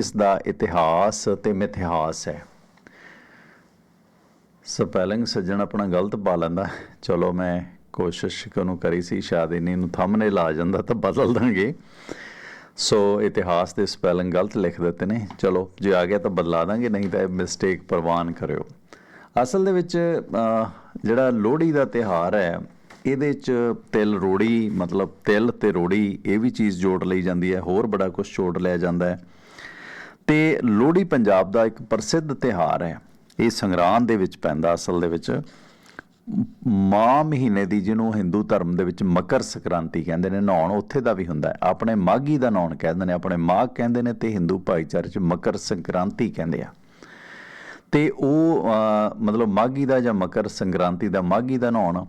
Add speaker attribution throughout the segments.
Speaker 1: ਇਸ ਦਾ ਇਤਿਹਾਸ ਤੇ ਮਿਥਿਹਾਸ ਹੈ। ਸਪੈਲਿੰਗ ਸੱਜਣ ਆਪਣਾ ਗਲਤ ਪਾ ਲੈਂਦਾ। ਚਲੋ ਮੈਂ ਕੋਸ਼ਿਸ਼ ਕਨੂੰ ਕਰੀ ਸੀ, ਸ਼ਾਇਦ ਇਹਨੇ ਨੂੰ ਥੰਬਨੇਲ ਆ ਜਾਂਦਾ ਤਾਂ ਬਦਲ ਦਾਂਗੇ। ਸੋ ਇਤਿਹਾਸ ਦੇ ਸਪੈਲਿੰਗ ਗਲਤ ਲਿਖ ਦਿੱਤੇ ਨੇ। ਚਲੋ, ਜੇ ਆ ਗਿਆ ਤਾਂ ਬਦਲਾ ਦਾਂਗੇ, ਨਹੀਂ ਤਾਂ ਇਹ ਮਿਸਟੇਕ ਪ੍ਰਵਾਨ ਕਰਿਓ। ਅਸਲ ਦੇ ਵਿੱਚ ਜਿਹੜਾ ਲੋਹੜੀ ਦਾ ਤਿਹਾਰ ਹੈ, ਇਹਦੇ ਚ ਤਿਲ ਰੋੜੀ, ਮਤਲਬ ਤਿਲ ਤੇ ਰੋੜੀ, ਇਹ ਵੀ ਚੀਜ਼ ਜੋੜ ਲਈ ਜਾਂਦੀ ਹੈ। ਹੋਰ ਬੜਾ ਕੁਝ ਜੋੜ ਲਿਆ ਜਾਂਦਾ ਹੈ। ਤੇ ਲੋਹੜੀ ਪੰਜਾਬ ਦਾ ਇੱਕ ਪ੍ਰਸਿੱਧ ਤਿਹਾਰ ਹੈ। ਇਹ ਸੰਗਰਾਂਦ ਦੇ ਵਿੱਚ ਪੈਂਦਾ, ਅਸਲ ਦੇ ਵਿੱਚ। ਮਾਹ ਮਹੀਨੇ ਦੀ, ਜਿਹਨੂੰ ਹਿੰਦੂ ਧਰਮ ਦੇ ਵਿੱਚ ਮਕਰ ਸੰਕ੍ਰਾਂਤੀ ਕਹਿੰਦੇ ਨੇ, ਨਹਾਉਣ ਉੱਥੇ ਦਾ ਵੀ ਹੁੰਦਾ ਆਪਣੇ ਮਾਘੀ ਦਾ ਨਹਾਉਣ ਕਹਿੰਦੇ ਨੇ, ਆਪਣੇ ਮਾਘ ਕਹਿੰਦੇ ਨੇ ਤੇ ਹਿੰਦੂ ਭਾਈਚਾਰੇ 'ਚ ਮਕਰ ਸੰਕ੍ਰਾਂਤੀ ਕਹਿੰਦੇ ਆ। ਤੇ ਉਹ ਮਤਲਬ ਮਾਘੀ ਦਾ ਜਾਂ ਮਕਰ ਸੰਕ੍ਰਾਂਤੀ ਦਾ, ਮਾਘੀ ਦਾ ਨਹਾਉਣ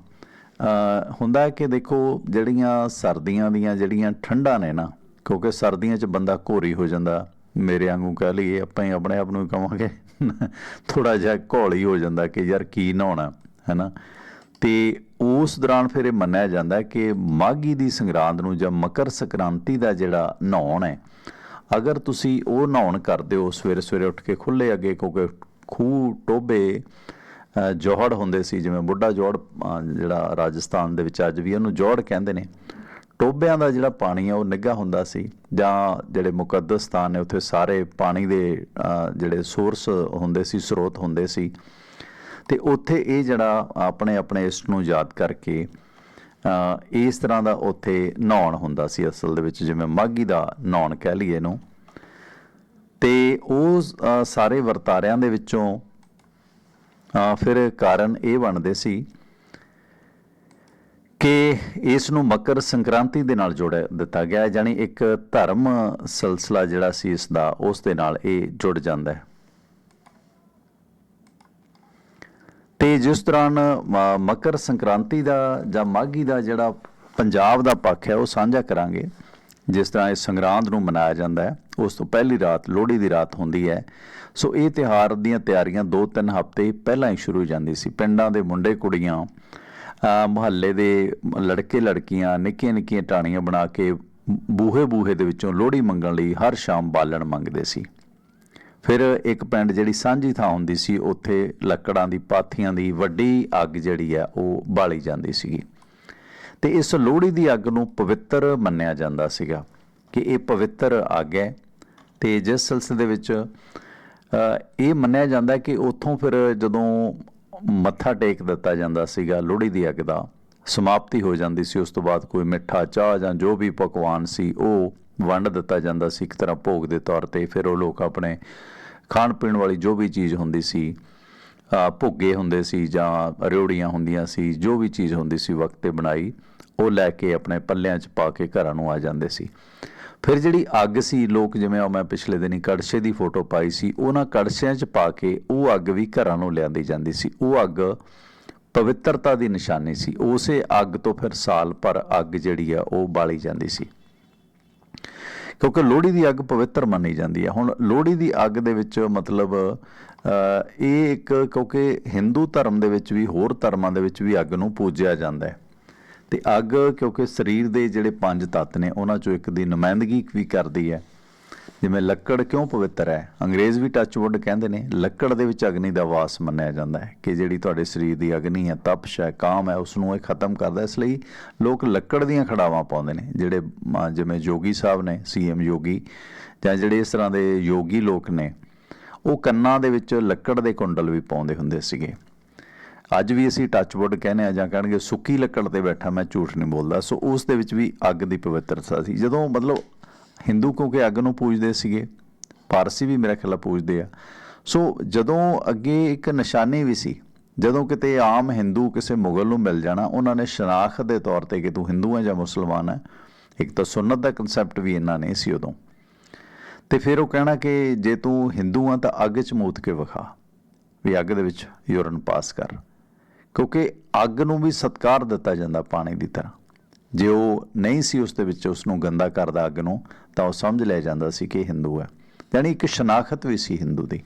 Speaker 1: ਹੁੰਦਾ ਹੈ ਕਿ ਦੇਖੋ, ਜਿਹੜੀਆਂ ਸਰਦੀਆਂ ਦੀਆਂ ਜਿਹੜੀਆਂ ਠੰਡਾਂ ਨੇ ਨਾ, ਕਿਉਂਕਿ ਸਰਦੀਆਂ 'ਚ ਬੰਦਾ ਘੋਰੀ ਹੋ ਜਾਂਦਾ ਮੇਰੇ ਵਾਂਗੂ ਕਹਿ ਲਈਏ, ਆਪਾਂ ਹੀ ਆਪਣੇ ਆਪ ਨੂੰ ਹੀ ਕਵਾਂਗੇ। ਥੋੜਾ ਜਿਹਾ ਹੀ ਹੋ ਜਾਂਦਾ ਕਿ ਯਾਰ ਕੀ ਨਹਾਉਣਾ, ਹੈਨਾ? ਤੇ ਉਸ ਦੌਰਾਨ ਫਿਰ ਇਹ ਮੰਨਿਆ ਜਾਂਦਾ ਕਿ ਮਾਘੀ ਦੀ ਸੰਗਰਾਂਦ ਨੂੰ ਜਾਂ ਮਕਰ ਸੰਕ੍ਰਾਂਤੀ ਦਾ ਜਿਹੜਾ ਨਹਾਉਣ ਹੈ, ਅਗਰ ਤੁਸੀਂ ਉਹ ਨਹਾਉਣ ਕਰਦੇ ਹੋ, ਸਵੇਰੇ ਸਵੇਰੇ ਉੱਠ ਕੇ ਖੁੱਲੇ ਅੱਗੇ, ਕਿਉਂਕਿ ਖੂਹ ਟੋਬੇ ਜੋਹੜ ਹੁੰਦੇ ਸੀ, ਜਿਵੇਂ ਬੁੱਢਾ ਜੋੜ ਜਿਹੜਾ ਰਾਜਸਥਾਨ ਦੇ ਵਿੱਚ ਅੱਜ ਵੀ ਉਹਨੂੰ ਜੋੜ ਕਹਿੰਦੇ ਨੇ। ਟੋਬਿਆਂ ਦਾ ਜਿਹੜਾ ਪਾਣੀ ਆ, ਉਹ ਨਿੱਘਾ ਹੁੰਦਾ ਸੀ ਜਾਂ ਜਿਹੜੇ ਮੁਕੱਦਸ ਸਥਾਨ ਨੇ, ਉੱਥੇ ਸਾਰੇ ਪਾਣੀ ਦੇ ਜਿਹੜੇ ਸੋਰਸ ਹੁੰਦੇ ਸੀ, ਸਰੋਤ ਹੁੰਦੇ ਸੀ। ਤੇ ਉੱਥੇ ਇਹ ਜਿਹੜਾ ਆਪਣੇ ਆਪਣੇ ਇਸ ਨੂੰ ਯਾਦ ਕਰਕੇ ਇਸ ਤਰ੍ਹਾਂ ਦਾ ਉੱਥੇ ਨਹਾਉਣ ਹੁੰਦਾ ਸੀ ਅਸਲ ਦੇ ਵਿੱਚ, ਜਿਵੇਂ ਮਾਘੀ ਦਾ ਨਹਾਉਣ ਕਹਿ ਲਈਏ ਇਹਨੂੰ। ਤੇ ਉਹ ਸਾਰੇ ਵਰਤਾਰਿਆਂ ਦੇ ਵਿੱਚੋਂ ਫਿਰ ਕਾਰਨ ਇਹ ਬਣਦੇ ਸੀ ਕਿ ਇਸ ਨੂੰ ਮਕਰ ਸੰਕ੍ਰਾਂਤੀ ਦੇ ਨਾਲ ਜੋੜ ਦਿੱਤਾ ਗਿਆ ਹੈ, ਜਾਣੀ ਇੱਕ ਧਰਮ ਸਿਲਸਿਲਾ ਜਿਹੜਾ ਸੀ ਇਸ ਦਾ ਉਸ ਦੇ ਨਾਲ ਇਹ ਜੁੜ ਜਾਂਦਾ ਹੈ। ਤੇ ਜਿਸ ਦੌਰਾਨ ਮ- ਮਕਰ ਸੰਕ੍ਰਾਂਤੀ ਦਾ ਜਾਂ ਮਾਘੀ ਦਾ ਜਿਹੜਾ ਪੰਜਾਬ ਦਾ ਪੱਖ ਹੈ ਉਹ ਸਾਂਝਾ ਕਰਾਂਗੇ। ਜਿਸ ਤਰ੍ਹਾਂ ਇਸ ਸੰਗਰਾਂਦ ਨੂੰ ਮਨਾਇਆ ਜਾਂਦਾ ਹੈ ਉਸ ਤੋਂ ਪਹਿਲੀ ਰਾਤ ਲੋਹੜੀ ਦੀ ਰਾਤ ਹੁੰਦੀ ਹੈ। ਸੋ ਇਹ ਤਿਹਾਰ ਦੀਆਂ ਤਿਆਰੀਆਂ 2-3 ਹਫ਼ਤੇ ਪਹਿਲਾਂ ਹੀ ਸ਼ੁਰੂ ਹੋ ਜਾਂਦੀ ਸੀ। ਪਿੰਡਾਂ ਦੇ ਮੁੰਡੇ ਕੁੜੀਆਂ ਮੁਹੱਲੇ ਦੇ ਲੜਕੇ ਲੜਕੀਆਂ ਨਿੱਕੀਆਂ ਨਿੱਕੀਆਂ ਟਾਣੀਆਂ ਬਣਾ ਕੇ ਬੂਹੇ ਬੂਹੇ ਦੇ ਵਿੱਚੋਂ ਲੋਹੜੀ ਮੰਗਣ ਲਈ ਹਰ ਸ਼ਾਮ ਬਾਲਣ ਮੰਗਦੇ ਸੀ। ਫਿਰ ਇੱਕ ਪਿੰਡ ਜਿਹੜੀ ਸਾਂਝੀ ਥਾਂ ਹੁੰਦੀ ਸੀ, ਉੱਥੇ ਲੱਕੜਾਂ ਦੀ ਪਾਥੀਆਂ ਦੀ ਵੱਡੀ ਅੱਗ ਜਿਹੜੀ ਆ, ਉਹ ਬਾਲੀ ਜਾਂਦੀ ਸੀਗੀ। ਤੇ ਇਸ ਲੋਹੜੀ ਦੀ ਅੱਗ ਨੂੰ ਪਵਿੱਤਰ ਮੰਨਿਆ ਜਾਂਦਾ ਸੀਗਾ ਕਿ ਇਹ ਪਵਿੱਤਰ ਅੱਗ ਹੈ ਤੇ ਜਿਸ ਸਿਲਸਿਲੇ ਦੇ ਵਿੱਚ ਇਹ ਮੰਨਿਆ ਜਾਂਦਾ ਕਿ ਉੱਥੋਂ ਫਿਰ ਜਦੋਂ ਮੱਥਾ ਟੇਕ ਦਿੱਤਾ ਜਾਂਦਾ ਸੀਗਾ, ਲੋਹੜੀ ਦੀ ਅੱਗ ਦਾ ਸਮਾਪਤੀ ਹੋ ਜਾਂਦੀ ਸੀ, ਉਸ ਤੋਂ ਬਾਅਦ ਕੋਈ ਮਿੱਠਾ ਚਾਹ ਜਾਂ ਜੋ ਵੀ ਪਕਵਾਨ ਸੀ, ਉਹ ਵੰਡ ਦਿੱਤਾ ਜਾਂਦਾ ਸੀ, ਇੱਕ ਤਰ੍ਹਾਂ ਭੋਗ ਦੇ ਤੌਰ ਤੇ। ਫਿਰ ਉਹ ਲੋਕ ਆਪਣੇ ਖਾਣ ਪੀਣ ਵਾਲੀ ਜੋ ਵੀ ਚੀਜ਼ ਹੁੰਦੀ ਸੀ ਭੁੱਗੇ ਹੁੰਦੇ ਸੀ ਜਾਂ ਰਿਉੜੀਆਂ ਹੁੰਦੀਆਂ ਸੀ, ਜੋ ਵੀ ਚੀਜ਼ ਹੁੰਦੀ ਸੀ ਵਕਤ ਤੇ ਬਣਾਈ, ਉਹ ਲੈ ਕੇ ਆਪਣੇ ਪੱਲਿਆਂ 'ਚ ਪਾ ਕੇ ਘਰਾਂ ਨੂੰ ਆ ਜਾਂਦੇ ਸੀ। ਫਿਰ ਜਿਹੜੀ ਅੱਗ ਸੀ, ਲੋਕ ਜਿਵੇਂ ਉਹ ਮੈਂ ਪਿਛਲੇ ਦਿਨੀ ਕੜਛੇ ਦੀ ਫੋਟੋ ਪਾਈ ਸੀ, ਉਹਨਾਂ ਕੜਛਿਆਂ 'ਚ ਪਾ ਕੇ ਉਹ ਅੱਗ ਵੀ ਘਰਾਂ ਨੂੰ ਲਿਆਂਦੀ ਜਾਂਦੀ ਸੀ। ਉਹ ਅੱਗ ਪਵਿੱਤਰਤਾ ਦੀ ਨਿਸ਼ਾਨੀ ਸੀ। ਉਸੇ ਅੱਗ ਤੋਂ ਫਿਰ ਸਾਲ ਭਰ ਅੱਗ ਜਿਹੜੀ ਆ, ਉਹ ਬਾਲੀ ਜਾਂਦੀ ਸੀ। ਕਿਉਂਕਿ ਲੋਹੜੀ ਦੀ ਅੱਗ ਪਵਿੱਤਰ ਮੰਨੀ ਜਾਂਦੀ ਹੈ ਹੁਣ ਲੋਹੜੀ ਦੀ ਅੱਗ ਦੇ ਵਿੱਚ ਮਤਲਬ ਇਹ ਇੱਕ ਕਿਉਂਕਿ ਹਿੰਦੂ ਧਰਮ ਦੇ ਵਿੱਚ ਵੀ, ਹੋਰ ਧਰਮਾਂ ਦੇ ਵਿੱਚ ਵੀ ਅੱਗ ਨੂੰ ਪੂਜਿਆ ਜਾਂਦਾ ਹੈ। ਤੇ ਅੱਗ, ਕਿਉਂਕਿ ਸਰੀਰ ਦੇ ਜਿਹੜੇ ਪੰਜ ਤੱਤ ਨੇ, ਉਹਨਾਂ ਚੋਂ ਇੱਕ ਦੀ ਨੁਮਾਇੰਦਗੀ ਵੀ ਕਰਦੀ ਹੈ। ਜਿਵੇਂ ਲੱਕੜ ਕਿਉਂ ਪਵਿੱਤਰ ਹੈ? ਅੰਗਰੇਜ਼ ਵੀ ਟੱਚਵੁੱਡ ਕਹਿੰਦੇ ਨੇ, ਲੱਕੜ ਦੇ ਵਿੱਚ ਅਗਨੀ ਦਾ ਵਾਸ ਮੰਨਿਆ ਜਾਂਦਾ ਹੈ ਕਿ ਜਿਹੜੀ ਤੁਹਾਡੇ ਸਰੀਰ ਦੀ ਅਗਨੀ ਹੈ, ਤਪਸ਼ ਹੈ, ਕਾਮ ਹੈ ਉਸ ਨੂੰ ਇਹ ਖਤਮ ਕਰਦਾ ਇਸ ਲਈ ਲੋਕ ਲੱਕੜ ਦੀਆਂ ਖੜਾਵਾਂ ਪਾਉਂਦੇ ਨੇ, ਜਿਹੜੇ ਜਿਵੇਂ ਜੋਗੀ ਸਾਹਿਬ ਨੇ, ਸੀਐਮ ਯੋਗੀ, ਜਾਂ ਜਿਹੜੇ ਇਸ ਤਰ੍ਹਾਂ ਦੇ ਯੋਗੀ ਲੋਕ ਨੇ, ਉਹ ਕੰਨਾਂ ਦੇ ਵਿੱਚ ਲੱਕੜ ਦੇ ਕੁੰਡਲ ਵੀ ਪਾਉਂਦੇ ਹੁੰਦੇ ਸੀਗੇ। ਅੱਜ ਵੀ ਅਸੀਂ ਟੱਚਵੁੱਡ ਕਹਿੰਦੇ ਆ ਜਾਂ ਕਹਿਣਗੇ ਸੁੱਕੀ ਲੱਕੜ ਤੇ ਬੈਠਾ ਮੈਂ ਝੂਠ ਨਹੀਂ ਬੋਲਦਾ। ਸੋ ਉਸ ਦੇ ਵਿੱਚ ਵੀ ਅੱਗ ਦੀ ਪਵਿੱਤਰਤਾ ਸੀ। ਜਦੋਂ ਮਤਲਬ ਹਿੰਦੂ ਕਿਉਂਕਿ ਅੱਗ ਨੂੰ ਪੂਜਦੇ ਸੀਗੇ ਪਾਰਸੀ ਵੀ ਮੇਰਾ ਖਿਆਲ ਪੂਜਦੇ ਆ। ਸੋ ਜਦੋਂ ਅੱਗੇ ਇੱਕ ਨਿਸ਼ਾਨੀ ਵੀ ਸੀ, ਜਦੋਂ ਕਿਤੇ ਆਮ ਹਿੰਦੂ ਕਿਸੇ ਮੁਗਲ ਨੂੰ ਮਿਲ ਜਾਣਾ, ਉਹਨਾਂ ਨੇ ਸ਼ਨਾਖਤ ਦੇ ਤੌਰ ਤੇ ਕਿ ਤੂੰ ਹਿੰਦੂ ਹੈ ਜਾਂ ਮੁਸਲਮਾਨ ਹੈ ਇੱਕ ਤਾਂ ਸੁਨਨਤ ਦਾ ਕਨਸੈਪਟ ਵੀ ਇਹਨਾਂ ਨੇ ਸੀ ਉਦੋਂ। ਤੇ ਫਿਰ ਉਹ ਕਹਿਣਾ ਕਿ ਜੇ ਤੂੰ ਹਿੰਦੂ ਆ ਤਾਂ ਅੱਗ 'ਚ ਮੂਤ ਕੇ ਵਿਖਾ, ਵੀ ਅੱਗ ਦੇ ਵਿੱਚ ਯੂਰਨ ਪਾਸ ਕਰ। ਕਿਉਂਕਿ ਅੱਗ ਨੂੰ ਵੀ ਸਤਕਾਰ ਦਿੱਤਾ ਜਾਂਦਾ ਪਾਣੀ ਦੀ ਤਰ੍ਹਾਂ। ਜੇ ਉਹ ਨਹੀਂ ਸੀ ਉਸ ਦੇ ਵਿੱਚ ਉਸ ਨੂੰ ਗੰਦਾ ਕਰਦਾ ਅੱਗ ਨੂੰ, ਤਾਂ ਉਹ ਸਮਝ ਲਿਆ ਜਾਂਦਾ ਸੀ ਕਿ ਹਿੰਦੂ ਹੈ। ਯਾਨੀ ਇੱਕ ਸ਼ਨਾਖਤ ਵੀ ਸੀ ਹਿੰਦੂ ਦੀ।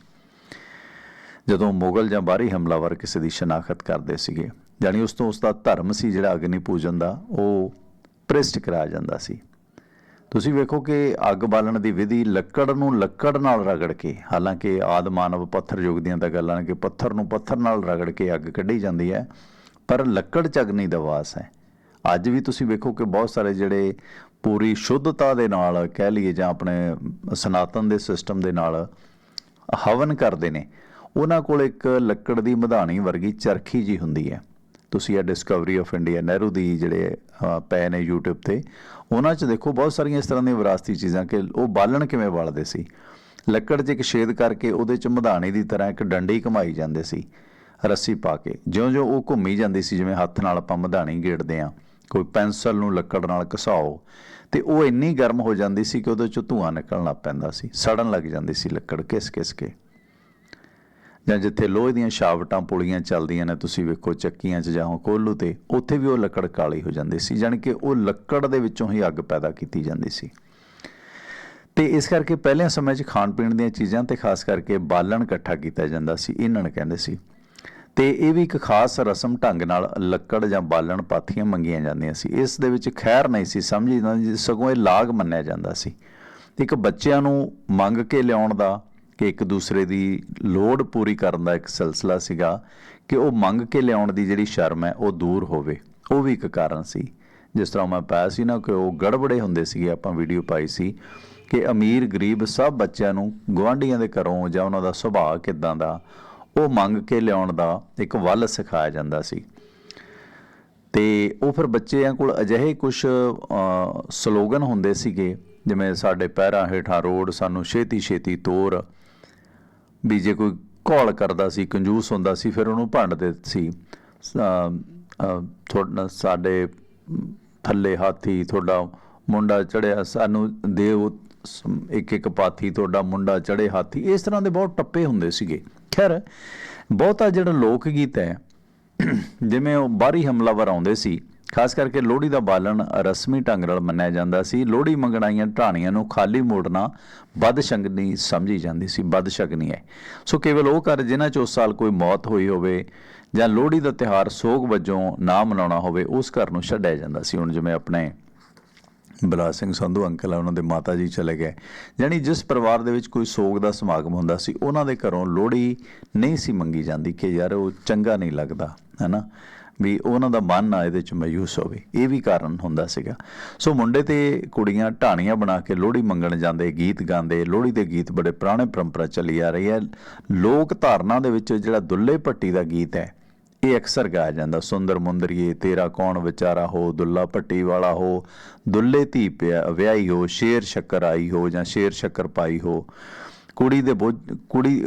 Speaker 1: ਜਦੋਂ ਮੁਗਲ ਜਾਂ ਬਾਹਰੀ ਹਮਲਾਵਰ ਕਿਸੇ ਦੀ ਸ਼ਨਾਖਤ ਕਰਦੇ ਸੀਗੇ, ਯਾਨੀ ਉਸ ਤੋਂ ਉਸ ਦਾ ਧਰਮ ਸੀ ਜਿਹੜਾ ਅਗਨੀ ਪੂਜਨ ਦਾ, ਉਹ ਪ੍ਰਿਸ਼ਟ ਕਰਾਇਆ ਜਾਂਦਾ ਸੀ। ਤੁਸੀਂ ਵੇਖੋ ਕਿ ਅੱਗ ਬਾਲਣ ਦੀ ਵਿਧੀ ਲੱਕੜ ਨੂੰ ਲੱਕੜ ਨਾਲ ਰਗੜ ਕੇ ਹਾਲਾਂਕਿ ਆਦ ਮਾਨਵ ਪੱਥਰ ਯੁੱਗ ਦੀਆਂ ਤਾਂ ਗੱਲਾਂ ਨੇ ਕਿ ਪੱਥਰ ਨੂੰ ਪੱਥਰ ਨਾਲ ਰਗੜ ਕੇ ਅੱਗ ਕੱਢੀ ਜਾਂਦੀ ਹੈ ਪਰ ਲੱਕੜ ਚ ਅਗਨੀ ਦਾ ਵਾਸ ਹੈ। ਅੱਜ ਵੀ ਤੁਸੀਂ ਵੇਖੋ ਕਿ ਬਹੁਤ ਸਾਰੇ ਜਿਹੜੇ ਪੂਰੀ ਸ਼ੁੱਧਤਾ ਦੇ ਨਾਲ ਕਹਿ ਲਈਏ ਜਾਂ ਆਪਣੇ ਸਨਾਤਨ ਦੇ ਸਿਸਟਮ ਦੇ ਨਾਲ ਹਵਨ ਕਰਦੇ ਨੇ ਉਹਨਾਂ ਕੋਲ ਇੱਕ ਲੱਕੜ ਦੀ ਮਧਾਣੀ ਵਰਗੀ ਚਰਖੀ ਜੀ ਹੁੰਦੀ ਹੈ। ਤੁਸੀਂ ਇਹ ਡਿਸਕਵਰੀ ਆਫ ਇੰਡੀਆ ਨਹਿਰੂ ਦੀ ਜਿਹੜੇ ਅਹ, ਪਏ ਨੇ YouTube ਤੇ ਉਹਨਾਂ 'ਚ ਦੇਖੋ ਬਹੁਤ ਸਾਰੀਆਂ ਇਸ ਤਰ੍ਹਾਂ ਦੀਆਂ ਵਿਰਾਸਤੀ ਚੀਜ਼ਾਂ ਕਿ ਉਹ ਬਾਲਣ ਕਿਵੇਂ ਬਾਲਦੇ ਸੀ? ਲੱਕੜ 'ਚ ਇੱਕ ਛੇਦ ਕਰਕੇ ਉਹਦੇ 'ਚ ਮਧਾਣੀ ਦੀ ਤਰ੍ਹਾਂ ਇੱਕ ਡੰਡੀ ਘਮਾਈ ਜਾਂਦੇ ਸੀ, ਰੱਸੀ ਪਾ ਕੇ। ਜਿਉਂ-ਜਿਉਂ ਉਹ ਘੁੰਮੀ ਜਾਂਦੀ ਸੀ, ਜਿਵੇਂ ਹੱਥ ਨਾਲ ਆਪਾਂ ਮਧਾਣੀ ਗੇੜਦੇ ਆ ਕੋਈ ਪੈਨਸਲ ਨੂੰ ਲੱਕੜ ਨਾਲ ਘਸਾਓ, ਤੇ ਉਹ ਇੰਨੀ ਗਰਮ ਹੋ ਜਾਂਦੀ ਸੀ ਕਿ ਉਹਦੇ 'ਚੋਂ ਧੂਆਂ ਨਿਕਲਣ ਲੱਗ ਪੈਂਦਾ ਸੀ, ਸੜਨ ਲੱਗ ਜਾਂਦੀ ਸੀ ਲੱਕੜ ਕਿਸ-ਕਿਸ ਕੇ। ਜਾਂ ਜਿੱਥੇ ਲੋਹੇ ਦੀਆਂ ਸ਼ਾਵਟਾਂ ਪੁਲੀਆਂ ਚੱਲਦੀਆਂ ਨੇ, ਤੁਸੀਂ ਵੇਖੋ ਚੱਕੀਆਂ 'ਚ ਜਾਂ ਕੋਲੂ ਤੇ, ਉੱਥੇ ਵੀ ਉਹ ਲੱਕੜ ਕਾਲੀ ਹੋ ਜਾਂਦੀ ਸੀ, ਜਾਣੀ ਕਿ ਉਹ ਲੱਕੜ ਦੇ ਵਿੱਚੋਂ ਹੀ ਅੱਗ ਪੈਦਾ ਕੀਤੀ ਜਾਂਦੀ ਸੀ। ਤੇ ਇਸ ਕਰਕੇ ਪਹਿਲੇ ਸਮੇਂ 'ਚ ਖਾਣ ਪੀਣ ਦੀਆਂ ਚੀਜ਼ਾਂ ਤੇ ਖਾਸ ਕਰਕੇ ਬਾਲਣ ਇਕੱਠਾ ਕੀਤਾ ਜਾਂਦਾ ਸੀ, ਇਹਨਾਂ ਕਹਿੰਦੇ ਸੀ। ਤੇ ਇਹ ਵੀ ਇੱਕ ਖਾਸ ਰਸਮ ਢੰਗ ਨਾਲ ਲੱਕੜ ਜਾਂ ਬਾਲਣ ਪਾਥੀਆਂ ਮੰਗੀਆਂ ਜਾਂਦੀਆਂ ਸੀ। ਇਸ ਦੇ ਵਿੱਚ ਖੈਰ ਨਹੀਂ ਸੀ, ਸਮਝੀ ਜਾਂਦੀ ਸਗੋਂ ਇਹ ਲਾਗ ਮੰਨਿਆ ਜਾਂਦਾ ਸੀ। ਇੱਕ ਬੱਚਿਆਂ ਨੂੰ ਮੰਗ ਕੇ ਲਿਆਉਣ ਦਾ ਕਿ ਇੱਕ ਦੂਸਰੇ ਦੀ ਲੋੜ ਪੂਰੀ ਕਰਨ ਦਾ ਇੱਕ ਸਿਲਸਿਲਾ ਸੀਗਾ ਕਿ ਉਹ ਮੰਗ ਕੇ ਲਿਆਉਣ ਦੀ ਜਿਹੜੀ ਸ਼ਰਮ ਹੈ ਉਹ ਦੂਰ ਹੋਵੇ। ਉਹ ਵੀ ਇੱਕ ਕਾਰਨ ਸੀ। ਜਿਸ ਤਰ੍ਹਾਂ ਮੈਂ ਪਾਇਆ ਸੀ ਨਾ ਕਿ ਉਹ ਗੜਬੜੇ ਹੁੰਦੇ ਸੀਗੇ, ਆਪਾਂ ਵੀਡੀਓ ਪਾਈ ਸੀ ਕਿ ਅਮੀਰ, ਗਰੀਬ ਸਭ ਬੱਚਿਆਂ ਨੂੰ ਗੁਆਂਢੀਆਂ ਦੇ ਘਰੋਂ ਜਾਂ ਉਹਨਾਂ ਦਾ ਸੁਭਾਅ ਕਿਦਾਂ ਦਾ, ਉਹ ਮੰਗ ਕੇ ਲਿਆਉਣ ਦਾ ਇੱਕ ਵੱਲ ਸਿਖਾਇਆ ਜਾਂਦਾ ਸੀ। ਤੇ ਉਹ ਫਿਰ ਬੱਚਿਆਂ ਕੋਲ ਅਜਿਹੇ ਕੁਝ ਸਲੋਗਨ ਹੁੰਦੇ ਸੀਗੇ, ਜਿਵੇਂ ਸਾਡੇ ਪੈਰਾਂ ਹੇਠਾਂ ਰੋਡ, ਸਾਨੂੰ ਛੇਤੀ ਛੇਤੀ ਤੋਰ ਵੀ ਜੇ ਕੋਈ ਘੋਲ ਕਰਦਾ ਸੀ, ਕੰਜੂਸ ਹੁੰਦਾ ਸੀ, ਫਿਰ ਉਹਨੂੰ ਭੰਡਦੇ ਸੀ। ਥੋੜਾ ਸਾਡੇ ਥੱਲੇ ਹਾਥੀ ਤੁਹਾਡਾ ਮੁੰਡਾ ਚੜਿਆ, ਸਾਨੂੰ ਦੇ ਇੱਕ ਇੱਕ ਪਾਥੀ ਤੁਹਾਡਾ ਮੁੰਡਾ ਚੜੇ ਹਾਥੀ, ਇਸ ਤਰ੍ਹਾਂ ਦੇ ਬਹੁਤ ਟੱਪੇ ਹੁੰਦੇ ਸੀਗੇ। ਖੈਰ, ਬਹੁਤਾ ਜਿਹੜਾ ਲੋਕ ਗੀਤ ਹੈ, ਜਿਵੇਂ ਉਹ ਬਾਹਰੀ ਹਮਲਾਵਰ ਆਉਂਦੇ ਸੀ ਖਾਸ ਕਰਕੇ ਲੋਹੜੀ ਦਾ ਬਾਲਣ ਰਸਮੀ ਢੰਗ ਨਾਲ ਮੰਨਿਆ ਜਾਂਦਾ ਸੀ। ਲੋਹੜੀ ਮੰਗਣਾਈਆਂ ਢਾਣੀਆਂ ਨੂੰ ਖਾਲੀ ਮੋੜਨਾ ਬਦਸ਼ਗਨੀ ਸਮਝੀ ਜਾਂਦੀ ਸੀ ਬਦਸ਼ਗਨੀ ਹੈ। ਸੋ ਕੇਵਲ ਉਹ ਘਰ ਜਿਨ੍ਹਾਂ ਚ ਉਸ ਸਾਲ ਕੋਈ ਮੌਤ ਹੋਈ ਹੋਵੇ ਜਾਂ ਲੋਹੜੀ ਦਾ ਤਿਹਾਰ ਸੋਗ ਵਜੋਂ ਨਾ ਮਨਾਉਣਾ ਹੋਵੇ, ਉਸ ਘਰ ਨੂੰ ਛੱਡਿਆ ਜਾਂਦਾ ਸੀ। ਹੁਣ ਜਿਵੇਂ ਆਪਣੇ ਬਲਾ ਸਿੰਘ ਸੰਧੂ ਅੰਕਲ ਆ, ਉਹਨਾਂ ਦੇ ਮਾਤਾ ਜੀ ਚਲੇ ਗਏ। ਯਾਨੀ ਜਿਸ ਪਰਿਵਾਰ ਦੇ ਵਿੱਚ ਕੋਈ ਸੋਗ ਦਾ ਸਮਾਗਮ ਹੁੰਦਾ ਸੀ, ਉਹਨਾਂ ਦੇ ਘਰੋਂ ਲੋਹੜੀ ਨਹੀਂ ਸੀ ਮੰਗੀ ਜਾਂਦੀ ਕਿ ਯਾਰ ਉਹ ਚੰਗਾ ਨਹੀਂ ਲੱਗਦਾ ਹੈਨਾ ਵੀ ਉਹਨਾਂ ਦਾ ਮਨ ਨਾ ਇਹਦੇ ਚ ਮਾਯੂਸ ਹੋਵੇ, ਇਹ ਵੀ ਕਾਰਨ ਹੁੰਦਾ ਸੀਗਾ। ਸੋ ਮੁੰਡੇ ਤੇ ਕੁੜੀਆਂ ਢਾਣੀਆਂ ਬਣਾ ਕੇ ਲੋਹੜੀ ਮੰਗਣ ਜਾਂਦੇ, ਗੀਤ ਗਾਉਂਦੇ, ਲੋਹੜੀ ਦੇ ਗੀਤ ਬੜੇ ਪੁਰਾਣੇ ਪਰੰਪਰਾ ਚੱਲੀ ਆ ਰਹੀ ਹੈ। ਲੋਕ ਧਾਰਨਾ ਦੇ ਵਿੱਚ ਜਿਹੜਾ ਦੁੱਲੇ ਭੱਟੀ ਦਾ ਗੀਤ ਹੈ, ਇਹ ਅਕਸਰ ਗਾਇਆ ਜਾਂਦਾ। ਸੁੰਦਰ ਮੁੰਦਰੀਏ, ਤੇਰਾ ਕੌਣ ਵਿਚਾਰਾ ਹੋ? ਦੁੱਲਾ ਭੱਟੀ ਵਾਲਾ ਹੋ? ਦੁੱਲੇ ਧੀ ਪਿਆ, ਵਿਆਹੀ ਹੋ? ਸ਼ੇਰ ਸ਼ੱਕਰ ਆਈ ਹੋ ਜਾਂ ਸ਼ੇਰ ਸ਼ੱਕਰ ਪਾਈ ਹੋ? ਕੁੜੀ ਦੇ ਬੋਝ, ਕੁੜੀ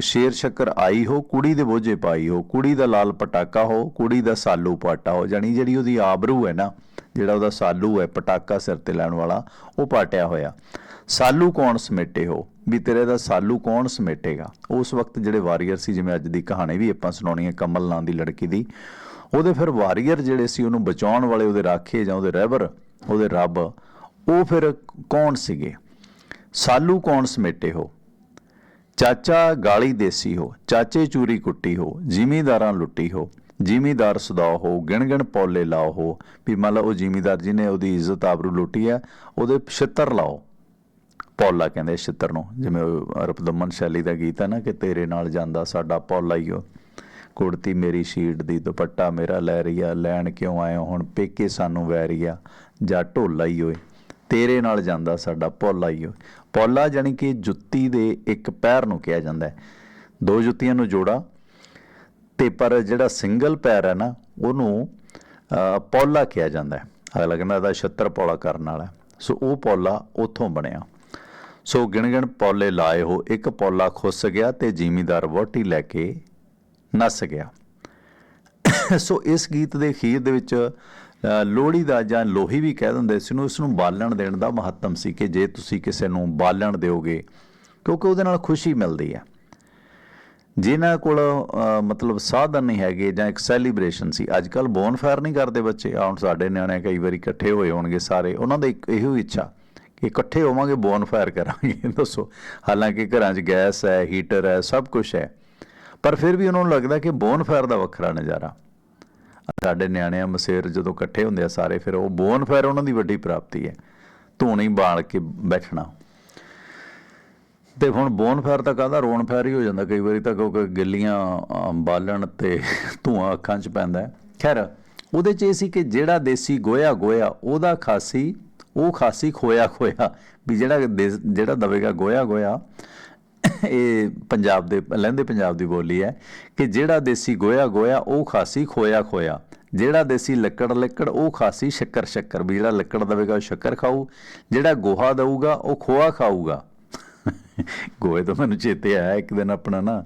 Speaker 1: ਸ਼ੇਰ ਸ਼ੱਕਰ ਆਈ ਹੋ, ਕੁੜੀ ਦੇ ਬੋਝੇ ਪਾਈ ਹੋ, ਕੁੜੀ ਦਾ ਲਾਲ ਪਟਾਕਾ ਹੋ, ਕੁੜੀ ਦਾ ਸਾਲੂ ਪਾਟਾ ਹੋ ਜਾਨੀ ਜਿਹੜੀ ਉਹਦੀ ਆਬਰੂ ਹੈ ਨਾ, ਜਿਹੜਾ ਉਹਦਾ ਸਾਲੂ ਹੈ, ਪਟਾਕਾ ਸਿਰ ਤੇ ਲੈਣ ਵਾਲਾ, ਉਹ ਪਾਟਿਆ ਹੋਇਆ। ਸਾਲੂ ਕੌਣ ਸਮੇਟੇ ਹੋ? ਵੀ ਤੇਰੇ ਦਾ ਸਾਲੂ ਕੌਣ ਸਮੇਟੇਗਾ? ਉਸ ਵਕਤ ਜਿਹੜੇ ਵਾਰੀਅਰ ਸੀ, ਜਿਵੇਂ ਅੱਜ ਦੀ ਕਹਾਣੀ ਵੀ ਆਪਾਂ ਸੁਣਾਉਣੀ ਹੈ, ਕਮਲ ਨਾਂ ਦੀ ਲੜਕੀ ਦੀ, ਉਹਦੇ ਫਿਰ ਵਾਰੀਅਰ ਜਿਹੜੇ ਸੀ, ਉਹਨੂੰ ਬਚਾਉਣ ਵਾਲੇ ਉਹਦੇ ਰਾਖੇ ਜਾਂ ਉਹਦੇ ਰਹਿਬਰ, ਉਹਦੇ ਰੱਬ, ਉਹ ਫਿਰ ਕੌਣ ਸੀਗੇ? ਸਾਲੂ ਕੌਣ ਸਮੇਟੇ ਹੋ? ਚਾਚਾ ਗਾਲੀ ਦੇਸੀ ਹੋ, ਚਾਚੇ ਚੂਰੀ ਕੁੱਟੀ ਹੋ, ਜ਼ਿਮੀਦਾਰਾਂ ਲੁੱਟੀ ਹੋ, ਜ਼ਿਮੀਦਾਰ ਸਦਾ ਹੋ ਗਿਣ ਗਿਣ ਪੌਲੇ ਲਾਓ ਹੋ, ਵੀ ਮੰਨ ਲਓ ਉਹ ਜ਼ਿਮੀਦਾਰ ਜਿਹਨੇ ਉਹਦੀ ਇੱਜ਼ਤ ਆਬਰੂ ਲੁੱਟੀ ਹੈ, ਉਹਦੇ ਛਿੱਤਰ ਲਾਓ। ਪੌਲਾ ਕਹਿੰਦੇ ਛਿੱਤਰ ਨੂੰ, ਜਿਵੇਂ ਉਹ ਰਪਦਮਨ ਸ਼ੈਲੀ ਦਾ ਗੀਤ ਹੈ ਨਾ ਕਿ ਤੇਰੇ ਨਾਲ ਜਾਂਦਾ ਸਾਡਾ ਪੌਲਾ ਹੀ ਹੋ ਕੁੜਤੀ ਮੇਰੀ ਸ਼ੀਟ ਦੀ ਦੁਪੱਟਾ ਮੇਰਾ ਲੈ ਰਿਆ ਲੈਣ ਕਿਉਂ ਆਏ ਹੁਣ ਪੇਕੇ ਸਾਨੂੰ ਵੈਰੀਆ ਜਾਂ ਢੋਲਾ ਹੀ ਹੋਏ ਤੇਰੇ ਨਾਲ ਜਾਂਦਾ ਸਾਡਾ ਪੌਲਾ ਹੀ ਹੋਏ ਪੌਲਾ ਜਾਨੀ ਕਿ ਜੁੱਤੀ ਦੇ ਇੱਕ ਪੈਰ ਨੂੰ ਕਿਹਾ ਜਾਂਦਾ ਹੈ। ਦੋ ਜੁੱਤੀਆਂ ਨੂੰ ਜੋੜਾ। ਤੇ ਪਰ ਜਿਹੜਾ ਸਿੰਗਲ ਪੈਰ ਹੈ ਨਾ, ਉਹਨੂੰ ਪੌਲਾ ਕਿਹਾ ਜਾਂਦਾ ਹੈ। ਅਗਲਾ ਕਹਿੰਦਾ ਦਾ 76 ਪੌਲਾ ਕਰਨ ਵਾਲਾ ਸੋ ਉਹ ਪੌਲਾ ਉੱਥੋਂ ਬਣਿਆ। ਸੋ ਗਿਣ ਗਿਣ ਪੌਲੇ ਲਾਏ ਹੋ, ਇੱਕ ਪੌਲਾ ਖੁੱਸ ਗਿਆ ਤੇ ਜ਼ਿਮੀਦਾਰ ਵੋਟੀ ਲੈ ਕੇ ਨੱਸ ਗਿਆ। ਸੋ ਇਸ ਗੀਤ ਦੇ ਅਖੀਰ ਦੇ ਵਿੱਚ ਲੋਹੜੀ ਦਾ ਜਾਂ ਲੋਹੀ ਵੀ ਕਹਿ ਦਿੰਦੇ ਸੀ ਨੂੰ ਇਸ ਨੂੰ ਬਾਲਣ ਦੇਣ ਦਾ ਮਹੱਤਮ ਸੀ ਕਿ ਜੇ ਤੁਸੀਂ ਕਿਸੇ ਨੂੰ ਬਾਲਣ ਦਿਓਗੇ, ਕਿਉਂਕਿ ਉਹਦੇ ਨਾਲ ਖੁਸ਼ੀ ਮਿਲਦੀ ਹੈ। ਜਿਨ੍ਹਾਂ ਕੋਲ ਮਤਲਬ ਸਾਧਨ ਨਹੀਂ ਹੈਗੇ ਜਾਂ ਇੱਕ ਸੈਲੀਬ੍ਰੇਸ਼ਨ ਸੀ ਅੱਜ ਕੱਲ ਬੋਨਫਾਇਰ ਨਹੀਂ ਕਰਦੇ ਬੱਚੇ। ਆ ਹੁਣ ਸਾਡੇ ਨਿਆਣੇ ਕਈ ਵਾਰੀ ਇਕੱਠੇ ਹੋਏ ਹੋਣਗੇ ਸਾਰੇ, ਉਹਨਾਂ ਦੀ ਇੱਕ ਇਹੋ ਇੱਛਾ ਕਿ ਇਕੱਠੇ ਹੋਵਾਂਗੇ, ਬੋਨਫਾਇਰ ਕਰਾਂਗੇ, ਦੱਸੋ। ਹਾਲਾਂਕਿ ਘਰਾਂ 'ਚ ਗੈਸ ਹੈ, ਹੀਟਰ ਹੈ, ਸਭ ਕੁਝ ਹੈ। ਪਰ ਫਿਰ ਵੀ ਉਹਨਾਂ ਨੂੰ ਲੱਗਦਾ ਕਿ ਬੋਨਫਾਇਰ ਦਾ ਵੱਖਰਾ ਨਜ਼ਾਰਾ। ਸਾਡੇ ਨਿਆਣਿਆਂ ਮਸੇਰ ਜਦੋਂ ਇਕੱਠੇ ਹੁੰਦੇ ਆ ਸਾਰੇ, ਫਿਰ ਉਹ ਬੋਨ ਫੈਰ ਉਹਨਾਂ ਦੀ ਵੱਡੀ ਪ੍ਰਾਪਤੀ ਹੈ। ਧੂਣੀ ਬਾਲ ਕੇ ਬੈਠਣਾ। ਤੇ ਹੁਣ ਬੋਨ ਫੈਰ ਤਾਂ ਕਾਹਦਾ? ਰੋਣ ਫਾਇਰ ਹੀ ਹੋ ਜਾਂਦਾ। ਕਈ ਵਾਰੀ ਤਾਂ ਕਿਉਂਕਿ ਗਿੱਲੀਆਂ ਬਾਲਣ ਤੇ ਧੂਆਂ ਅੱਖਾਂ 'ਚ ਪੈਂਦਾ ਖੈਰ, ਉਹਦੇ 'ਚ ਇਹ ਸੀ ਕਿ ਜਿਹੜਾ ਦੇਸੀ ਗੋਇਆ ਗੋਇਆ, ਉਹਦਾ ਖਾਸੀ, ਉਹ ਖਾਸੀ ਖੋਇਆ ਖੋਇਆ, ਵੀ ਜਿਹੜਾ ਦੇਸ- ਜਿਹੜਾ ਦਵੇਗਾ ਗੋਇਆ ਗੋਇਆ ਇਹ ਪੰਜਾਬ ਦੇ, ਲਹਿੰਦੇ ਪੰਜਾਬ ਦੀ ਬੋਲੀ ਹੈ ਕਿ ਜਿਹੜਾ ਦੇਸੀ ਗੋਇਆ ਗੋਇਆ, ਉਹ ਖਾਸੀ ਖੋਇਆ ਖੋਇਆ। ਜਿਹੜਾ ਦੇਸੀ ਲੱਕੜ ਲੱਕੜ, ਉਹ ਖਾਸੀ ਸ਼ੱਕਰ ਸ਼ੱਕਰ। ਵੀ ਜਿਹੜਾ ਲੱਕੜ ਦਵੇਗਾ, ਉਹ ਸ਼ੱਕਰ ਖਾਊ। ਜਿਹੜਾ ਗੋਹਾ ਦਊਗਾ, ਉਹ ਖੋਆ ਖਾਊਗਾ। ਗੋਏ ਤੋਂ ਮੈਨੂੰ ਚੇਤੇ ਆਇਆ, ਇੱਕ ਦਿਨ ਆਪਣਾ ਨਾ,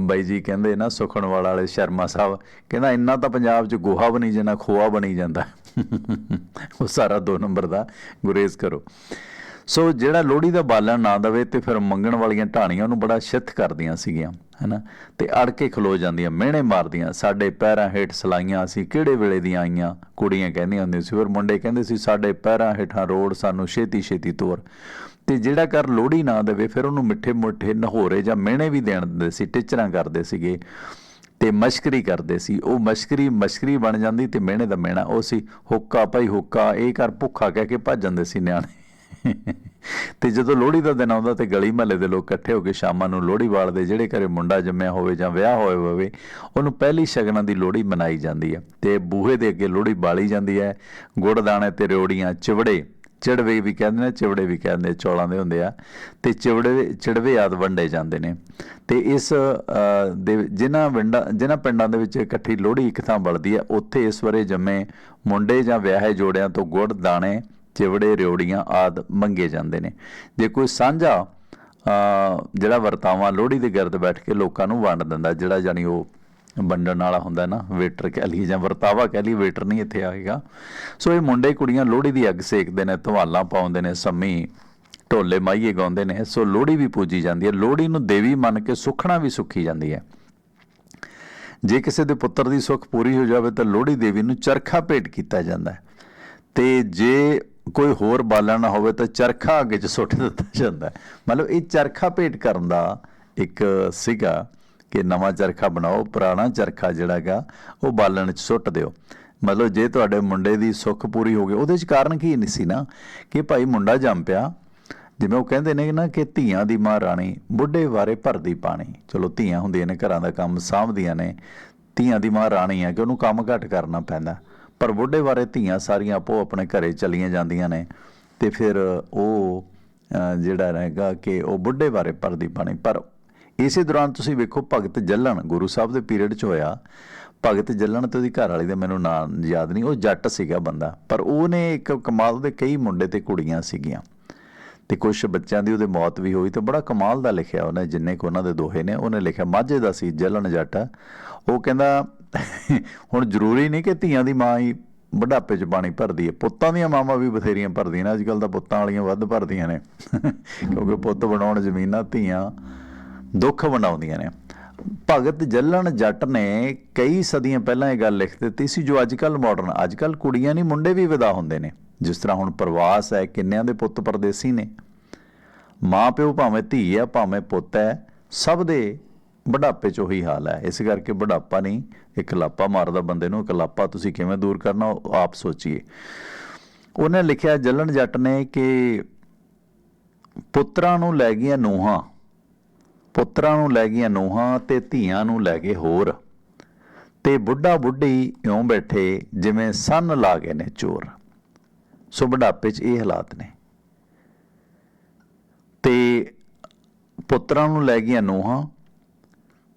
Speaker 1: ਬਾਈ ਜੀ ਕਹਿੰਦੇ ਨਾ ਸੁਖਣ ਵਾਲਾ ਵਾਲੇ ਸ਼ਰਮਾ ਸਾਹਿਬ, ਕਹਿੰਦਾ ਇੰਨਾ ਤਾਂ ਪੰਜਾਬ 'ਚ ਗੋਹਾ ਬਣੀ ਜਾਂਦਾ, ਖੋਆ ਬਣੀ ਜਾਂਦਾ। ਉਹ ਸਾਰਾ ਦੋ ਨੰਬਰ ਦਾ ਗੁਰੇਜ਼ ਕਰੋ। ਸੋ ਜਿਹੜਾ ਲੋਹੜੀ ਦਾ ਬਾਲਣ ਨਾ ਦਵੇ ਤੇ ਫਿਰ ਮੰਗਣ ਵਾਲੀਆਂ ਢਾਣੀਆਂ ਉਹਨੂੰ ਬੜਾ ਸ਼ਿੱਥ ਕਰਦੀਆਂ ਸੀਗੀਆਂ, ਹੈਨਾ? ਤੇ ਅੜ ਕੇ ਖਲੋ ਜਾਂਦੀਆਂ, ਮਿਹਣੇ ਮਾਰਦੀਆਂ, ਸਾਡੇ ਪੈਰਾਂ ਹੇਠ ਸਲਾਈਆਂ ਅਸੀਂ ਕਿਹੜੇ ਵੇਲੇ ਦੀਆਂ ਆਈਆਂ? ਕੁੜੀਆਂ ਕਹਿੰਦੀਆਂ ਹੁੰਦੀਆਂ ਸੀ, ਫਿਰ ਮੁੰਡੇ ਕਹਿੰਦੇ ਸੀ, ਸਾਡੇ ਪੈਰਾਂ ਹੇਠਾਂ ਰੋੜ ਸਾਨੂੰ ਛੇਤੀ ਛੇਤੀ ਤੋਰ। ਤੇ ਜਿਹੜਾ ਕਰ ਲੋਹੜੀ ਨਾ ਦੇਵੇ, ਫਿਰ ਉਹਨੂੰ ਮਿੱਠੇ ਮੁੱਠੇ ਨਹੋਰੇ ਜਾਂ ਮਿਹਣੇ ਵੀ ਦੇਣ ਦਿੰਦੇ ਸੀ, ਟਿਚਰਾਂ ਕਰਦੇ ਸੀਗੇ ਤੇ ਮਸ਼ਕਰੀ ਕਰਦੇ ਸੀ। ਉਹ ਮਸ਼ਕਰੀ ਮਸ਼ਕਰੀ ਬਣ ਜਾਂਦੀ ਤੇ ਮਿਹਣੇ ਦਾ ਮਿਹਣਾ ਉਹ ਸੀ, ਹੁੱਕਾ ਭਾਈ, ਹੁੱਕਾ। ਇਹ ਕਰ ਭੁੱਖਾ ਕਹਿ ਕੇ ਭੱਜ ਜਾਂਦੇ ਸੀ ਨਿਆਣੇ। ਤੇ ਜਦੋਂ ਲੋਹੜੀ ਦਾ ਦਿਨ ਆਉਂਦਾ ਤੇ ਗਲੀ ਮਹੱਲੇ ਦੇ ਲੋਕ ਇਕੱਠੇ ਹੋ ਕੇ ਸ਼ਾਮਾਂ ਨੂੰ ਲੋਹੜੀ ਬਾਲਦੇ ਜਿਹੜੇ ਘਰੇ ਮੁੰਡਾ ਜੰਮਿਆ ਹੋਵੇ ਜਾਂ ਵਿਆਹ ਹੋਇਆ ਹੋਵੇ ਉਹਨੂੰ ਪਹਿਲੀ ਸ਼ਗਨਾਂ ਦੀ ਲੋਹੜੀ ਮਨਾਈ ਜਾਂਦੀ ਹੈ ਤੇ ਬੂਹੇ ਦੇ ਅੱਗੇ ਲੋਹੜੀ ਬਾਲੀ ਜਾਂਦੀ ਹੈ ਗੁੜ ਦਾਣੇ ਤੇ ਰਿਓੜੀਆਂ ਚਿਵੜੇ ਚਿੜਵੇ ਵੀ ਕਹਿੰਦੇ ਨੇ ਚਿਵੜੇ ਵੀ ਕਹਿੰਦੇ ਨੇ, ਚੌਲਾਂ ਦੇ ਹੁੰਦੇ ਆ। ਤੇ ਚਿਵੜੇ ਚਿੜਵੇ ਆਦ ਵੰਡੇ ਜਾਂਦੇ ਨੇ। ਤੇ ਇਸ ਦੇ ਜਿਨ੍ਹਾਂ ਪਿੰਡਾਂ ਜਿਨ੍ਹਾਂ ਪਿੰਡਾਂ ਦੇ ਵਿੱਚ ਇਕੱਠੀ ਲੋਹੜੀ ਇੱਕ ਥਾਂ ਬਲਦੀ ਹੈ ਉੱਥੇ ਇਸ ਵਰੇ ਜੰਮੇ ਮੁੰਡੇ ਜਾਂ ਵਿਆਹੇ ਜੋੜਿਆਂ ਤੋਂ ਗੁੜ ਦਾਣੇ ਚਿਵੜੇ ਰਿਓੜੀਆਂ ਆਦ ਮੰਗੇ ਜਾਂਦੇ ਨੇ। ਜੇ ਕੋਈ ਸਾਂਝਾ ਜਿਹੜਾ ਵਰਤਾਵਾ ਲੋਹੜੀ ਦੇ ਗਿਰਦ ਬੈਠ ਕੇ ਲੋਕਾਂ ਨੂੰ ਵੰਡ ਦਿੰਦਾ, ਜਿਹੜਾ ਜਾਨੀ ਉਹ ਵੰਡਣ ਵਾਲਾ ਹੁੰਦਾ ਨਾ ਵੇਟਰ ਕਹਿ ਲਈ ਜਾਂ ਵਰਤਾਵਾ ਕਹਿ ਲਈ ਵੇਟਰ ਨਹੀਂ ਇੱਥੇ ਆਏਗਾ। ਸੋ ਇਹ ਮੁੰਡੇ ਕੁੜੀਆਂ ਲੋਹੜੀ ਦੀ ਅੱਗ ਸੇਕਦੇ ਨੇ, ਧਵਾਲਾਂ ਪਾਉਂਦੇ ਨੇ, ਸੰਮੀ ਢੋਲੇ ਮਾਈਏ ਗਾਉਂਦੇ ਨੇ, ਸੋ ਲੋਹੜੀ ਵੀ ਪੂਜੀ ਜਾਂਦੀ ਹੈ। ਲੋਹੜੀ ਨੂੰ ਦੇਵੀ ਮੰਨ ਕੇ ਸੁਖਣਾ ਵੀ ਸੁਖੀ ਜਾਂਦੀ ਹੈ। ਜੇ ਕਿਸੇ ਦੇ ਪੁੱਤਰ ਦੀ ਸੁੱਖ ਪੂਰੀ ਹੋ ਜਾਵੇ ਤਾਂ ਲੋਹੜੀ ਦੇਵੀ ਨੂੰ ਚਰਖਾ ਭੇਟ ਕੀਤਾ ਜਾਂਦਾ ਹੈ। ਤੇ ਜੇ ਕੋਈ ਹੋਰ ਬਾਲਣ ਨਾ ਹੋਵੇ ਤਾਂ ਚਰਖਾ ਅੱਗੇ ਚ ਸੁੱਟ ਦਿੱਤਾ ਜਾਂਦਾ ਮਤਲਬ ਇਹ ਚਰਖਾ ਭੇਟ ਕਰਨ ਦਾ ਇੱਕ ਸੀਗਾ ਕਿ ਨਵਾਂ ਚਰਖਾ ਬਣਾਓ, ਪੁਰਾਣਾ ਚਰਖਾ ਜਿਹੜਾ ਹੈਗਾ, ਉਹ ਬਾਲਣ ਚ ਸੁੱਟ ਦਿਓ। ਮਤਲਬ ਜੇ ਤੁਹਾਡੇ ਮੁੰਡੇ ਦੀ ਸੁੱਖ ਪੂਰੀ ਹੋ ਗਈ, ਉਹਦੇ ਚ ਕਾਰਨ ਕੀ ਨਹੀਂ ਸੀ ਨਾ? ਕਿ ਭਾਈ ਮੁੰਡਾ ਜੰਮ ਪਿਆ, ਜਿਵੇਂ ਉਹ ਕਹਿੰਦੇ ਨੇ ਨਾ ਕਿ ਧੀਆਂ ਦੀ ਮਾਂ ਰਾਣੀ, ਬੁੱਢੇ ਵਾਰੇ ਭਰਦੀ ਪਾਣੀ। ਚਲੋ ਧੀਆਂ ਹੁੰਦੀਆਂ ਨੇ, ਘਰਾਂ ਦਾ ਕੰਮ ਸਾਂਭਦੀਆਂ ਨੇ, ਧੀਆਂ ਦੀ ਮਾਂ ਰਾਣੀ ਹੈ ਕਿ ਉਹਨੂੰ ਕੰਮ ਘੱਟ ਕਰਨਾ ਪੈਂਦਾ। ਪਰ ਬੁੱਢੇ ਬਾਰੇ ਧੀਆਂ ਸਾਰੀਆਂ ਆਪੋ ਆਪਣੇ ਘਰੇ ਚਲੀਆਂ ਜਾਂਦੀਆਂ ਨੇ ਤੇ ਫਿਰ ਉਹ ਜਿਹੜਾ ਰਹੇਗਾ ਕਿ ਉਹ ਬੁੱਢੇ ਬਾਰੇ ਭਰਦੀ ਪਾਣੀ। ਪਰ ਇਸੇ ਦੌਰਾਨ ਤੁਸੀਂ ਵੇਖੋ ਭਗਤ ਜੱਲਣ, ਗੁਰੂ ਸਾਹਿਬ ਦੇ ਪੀਰੀਅਡ 'ਚ ਹੋਇਆ। ਭਗਤ ਜੱਲਣ ਤੇ ਉਹਦੀ ਘਰ ਵਾਲੀ ਦਾ ਮੈਨੂੰ ਨਾਂ ਯਾਦ ਨਹੀਂ, ਉਹ ਜੱਟ ਸੀਗਾ ਬੰਦਾ। ਪਰ ਉਹਨੇ ਇੱਕ ਕਮਾਲ ਦੇ ਕਈ ਮੁੰਡੇ ਤੇ ਕੁੜੀਆਂ ਸੀਗੀਆਂ। ਤੇ ਕੁਝ ਬੱਚਿਆਂ ਦੀ ਉਹਦੇ ਮੌਤ ਵੀ ਹੋਈ ਤੇ ਬੜਾ ਕਮਾਲ ਦਾ ਲਿਖਿਆ ਉਹਨੇ, ਜਿੰਨੇ ਕੋ ਉਹਨਾਂ ਦੇ ਦੋਹੇ ਨੇ, ਉਹਨੇ ਲਿਖਿਆ, ਮਾਝੇ ਦਾ ਸੀ ਜਲਣ ਜੱਟ। ਉਹ ਕਹਿੰਦਾ ਹੁਣ ਜ਼ਰੂਰੀ ਨਹੀਂ ਕਿ ਧੀਆਂ ਦੀ ਮਾਂ ਹੀ ਬੁਢਾਪੇ 'ਚ ਪਾਣੀ ਭਰਦੀ ਹੈ। ਪੁੱਤਾਂ ਦੀਆਂ ਮਾਵਾਂ ਵੀ ਬਥੇਰੀਆਂ ਭਰਦੀਆਂ ਨੇ। ਅੱਜ ਕੱਲ ਤਾਂ ਪੁੱਤਾਂ ਵਾਲੀਆਂ ਵੱਧ ਭਰਦੀਆਂ ਨੇ। ਕਿਉਂਕਿ ਪੁੱਤ ਬਣਾਉਣ ਜ਼ਮੀਨਾਂ ਧੀਆਂ ਦੁੱਖ ਬਣਾਉਂਦੀਆਂ ਨੇ। ਭਗਤ ਜੱਲਣ ਜੱਟ ਨੇ ਕਈ ਸਦੀਆਂ ਪਹਿਲਾਂ ਇਹ ਗੱਲ ਲਿਖ ਦਿੱਤੀ ਸੀ ਜੋ ਅੱਜ ਕੱਲ ਮਾਡਰਨ ਅੱਜ ਕੱਲ ਕੁੜੀਆਂ ਨਹੀਂ, ਮੁੰਡੇ ਵੀ ਵਿਦਾ ਹੁੰਦੇ ਨੇ। ਜਿਸ ਤਰ੍ਹਾਂ ਹੁਣ ਪ੍ਰਵਾਸ ਹੈ, ਕਿੰਨਿਆਂ ਦੇ ਪੁੱਤ ਪਰਦੇਸੀ ਨੇ। ਮਾਂ ਪਿਓ ਭਾਵੇਂ ਧੀ ਹੈ, ਭਾਵੇਂ ਪੁੱਤ ਹੈ, ਸਭ ਦੇ ਬੁਢਾਪੇ 'ਚ ਉਹੀ ਹਾਲ ਹੈ। ਇਸ ਕਰਕੇ ਬੁਢਾਪਾ ਨਹੀਂ ਇੱਕ ਲਾਪਾ ਮਾਰਦਾ ਬੰਦੇ ਨੂੰ, ਇੱਕ ਲਾਪਾ ਤੁਸੀਂ ਕਿਵੇਂ ਦੂਰ ਕਰਨਾ, ਉਹ ਆਪ ਸੋਚੀਏ। ਉਹਨੇ ਲਿਖਿਆ ਜੱਲਣ ਜੱਟ ਨੇ ਕਿ ਪੁੱਤਰਾਂ ਨੂੰ ਲੈ ਗਈਆਂ ਨੂਹਾਂ, ਪੁੱਤਰਾਂ ਨੂੰ ਲੈ ਗਈਆਂ ਨੂਹਾਂ ਤੇ ਧੀਆਂ ਨੂੰ ਲੈ ਗਏ ਹੋਰ। ਤੇ ਬੁੱਢਾ ਬੁੱਢੀ ਇਉਂ ਬੈਠੇ ਜਿਵੇਂ ਸੰਨ ਲਾ ਗਏ ਨੇ ਚੋਰ। ਸੋ ਬੁਢਾਪੇ 'ਚ ਇਹ ਹਾਲਾਤ ਨੇ। ਤੇ ਪੁੱਤਰਾਂ ਨੂੰ ਲੈ ਗਈਆਂ ਨੂਹਾਂ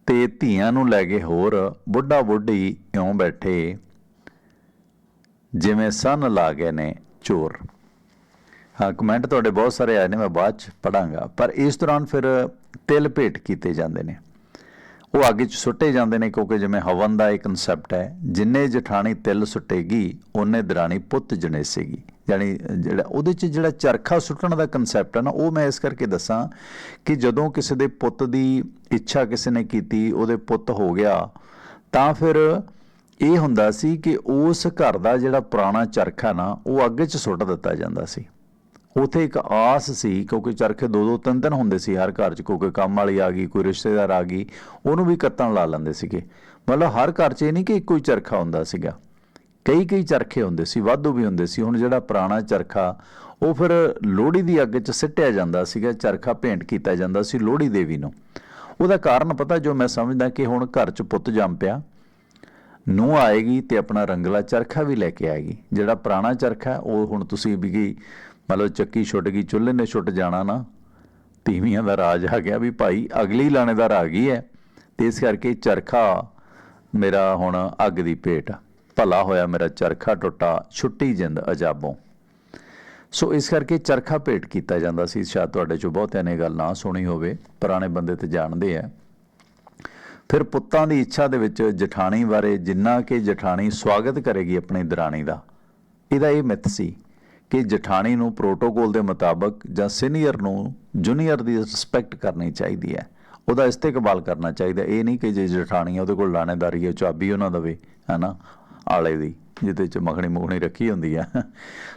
Speaker 1: ਤੇ ਧੀਆਂ ਨੂੰ ਲੈ ਕੇ ਹੋਰ ਬੁੱਢਾ ਬੁੱਢੀ ਇਉਂ ਬੈਠੇ, ਜਿਵੇਂ ਸਨ ਲਾ ਗਏ ਨੇ ਚੋਰ। ਹਾਂ ਕਮੈਂਟ ਤੁਹਾਡੇ ਬਹੁਤ ਸਾਰੇ ਆਏ ਨੇ, ਮੈਂ ਬਾਅਦ ਚ ਪੜਾਂਗਾ। ਪਰ ਇਸ ਦੌਰਾਨ ਫਿਰ ਤਿਲ ਭੇਟ ਕੀਤੇ ਜਾਂਦੇ ਨੇ। ਉਹ ਅੱਗ ਚ ਸੁੱਟੇ ਜਾਂਦੇ ਨੇ, ਕਿਉਂਕਿ ਜਿਵੇਂ ਹਵਨ ਦਾ ਇੱਕ ਕਨਸੈਪਟ ਹੈ, ਜਿੰਨੇ ਜਠਾਣੀ ਤਿਲ ਸੁੱਟੇਗੀ, ਉਹਨੇ ਦਰਾਣੀ ਪੁੱਤ ਜਣੇਸੇਗੀ। ਯਾਨੀ ਜਿਹੜਾ ਉਹਦੇ ਚ ਜਿਹੜਾ ਚਰਖਾ ਸੁੱਟਣ ਦਾ ਕਨਸੈਪਟ ਹੈ ਨਾ, ਉਹ ਮੈਂ ਇਸ ਕਰਕੇ ਦੱਸਾਂ ਕਿ ਜਦੋਂ ਕਿਸੇ ਦੇ ਪੁੱਤ ਦੀ ਇੱਛਾ ਕਿਸੇ ਨੇ ਕੀਤੀ, ਉਹਦੇ ਪੁੱਤ ਹੋ ਗਿਆ, ਤਾਂ ਫਿਰ ਇਹ ਹੁੰਦਾ ਸੀ ਕਿ ਉਸ ਘਰ ਦਾ ਜਿਹੜਾ ਪੁਰਾਣਾ ਚਰਖਾ ਨਾ, ਉਹ ਅੱਗੇ ਚ ਸੁੱਟ ਦਿੱਤਾ ਜਾਂਦਾ ਸੀ। ਉਥੇ ਇੱਕ ਆਸ ਸੀ, ਕਿਉਂਕਿ ਚਰਖੇ ਦੋ ਦੋ ਤਿੰਨ ਤਿੰਨ ਹੁੰਦੇ ਸੀ ਹਰ ਘਰ 'ਚ ਕੋਈ ਕੋਈ ਕੰਮ ਵਾਲੀ ਆ ਗਈ, ਕੋਈ ਰਿਸ਼ਤੇਦਾਰ ਆ ਗਈ, ਉਹਨੂੰ ਵੀ ਕੱਤਣ ਲਾ ਲੈਂਦੇ ਸੀਗੇ। ਮਤਲਬ ਹਰ ਘਰ 'ਚ ਇਹ ਨਹੀਂ ਕਿ ਇੱਕੋ ਹੀ ਚਰਖਾ ਹੁੰਦਾ ਸੀਗਾ। ਕਈ ਕਈ ਚਰਖੇ ਹੁੰਦੇ ਸੀ, ਵਾਧੂ ਵੀ ਹੁੰਦੇ ਸੀ, ਹੁਣ ਜਿਹੜਾ ਪੁਰਾਣਾ ਚਰਖਾ ਉਹ ਫਿਰ ਲੋਹੜੀ ਦੀ ਅੱਗ 'ਚ ਸਿੱਟਿਆ ਜਾਂਦਾ ਸੀਗਾ, ਚਰਖਾ ਭੇਂਟ ਕੀਤਾ ਜਾਂਦਾ ਸੀ ਲੋਹੜੀ ਦੇਵੀ ਨੂੰ। ਉਹਦਾ ਕਾਰਨ ਪਤਾ ਜੋ ਮੈਂ ਸਮਝਦਾ ਕਿ ਹੁਣ ਘਰ 'ਚ ਪੁੱਤ ਜੰਮ ਪਿਆ। ਨੂੰ ਆਏਗੀ ਤੇ ਆਪਣਾ ਰੰਗਲਾ ਚਰਖਾ ਵੀ ਲੈ ਕੇ ਆਏਗੀ। ਜਿਹੜਾ ਪੁਰਾਣਾ ਚਰਖਾ ਉਹ ਹੁਣ ਤੁਸੀਂ ਵੀ ਗਈ ਮਤਲਬ ਚੱਕੀ ਛੁੱਟ ਗਈ, ਚੁੱਲ੍ਹੇ ਨੇ ਛੁੱਟ ਜਾਣਾ ਨਾ, ਤੀਵੀਆਂ ਦਾ ਰਾਜ ਆ ਗਿਆ ਵੀ ਭਾਈ ਅਗਲੀ ਲਾਣੇਦਾਰ ਆ ਗਈ ਹੈ। ਤੇ ਇਸ ਕਰਕੇ ਚਰਖਾ ਮੇਰਾ ਹੁਣ ਅੱਗ ਦੀ ਭੇਟ ਆ। ਭਲਾ ਹੋਇਆ ਮੇਰਾ ਚਰਖਾ ਟੁੱਟਾ, ਛੁੱਟੀ ਜਿੰਦ ਅਜਾਬੋਂ। ਸੋ ਇਸ ਕਰਕੇ ਚਰਖਾ ਭੇਟ ਕੀਤਾ ਜਾਂਦਾ ਸੀ। ਸ਼ਾਇਦ ਤੁਹਾਡੇ ਚੋਂ ਬਹੁਤਿਆਂ ਨੇ ਗੱਲ ਨਾ ਸੁਣੀ ਹੋਵੇ। ਪੁਰਾਣੇ ਬੰਦੇ ਤੇ ਜਾਣਦੇ ਆ। ਫਿਰ ਪੁੱਤਾਂ ਦੀ ਇੱਛਾ ਦੇ ਵਿੱਚ ਜਠਾਣੀ ਬਾਰੇ ਜਿੰਨਾ ਕਿ ਜਠਾਣੀ ਸਵਾਗਤ ਕਰੇਗੀ ਆਪਣੀ ਦਰਾਣੀ ਦਾ, ਇਹਦਾ ਇਹ ਮਿੱਥ ਸੀ ਕਿ ਜਠਾਣੀ ਨੂੰ ਪ੍ਰੋਟੋਕੋਲ ਦੇ ਮੁਤਾਬਕ ਜਾਂ ਸੀਨੀਅਰ ਨੂੰ ਜੂਨੀਅਰ ਦੀ ਰਿਸਪੈਕਟ ਕਰਨੀ ਚਾਹੀਦੀ ਹੈ। ਉਹਦਾ ਇਸਤੇਕਬਾਲ ਕਰਨਾ ਚਾਹੀਦਾ। ਇਹ ਨਹੀਂ ਕਿ ਜੇ ਜਠਾਣੀ ਉਹਦੇ ਕੋਲ ਲਾਣੇਦਾਰੀ ਹੈ ਚਾਬੀ ਉਹਨਾਂ ਦਵੇ ਹਨਾ ਆਲੇ ਦੀ, ਜਿਹਦੇ ਚ ਮੱਖਣੀ ਮੁਖਣੀ ਰੱਖੀ ਹੁੰਦੀ ਹੈ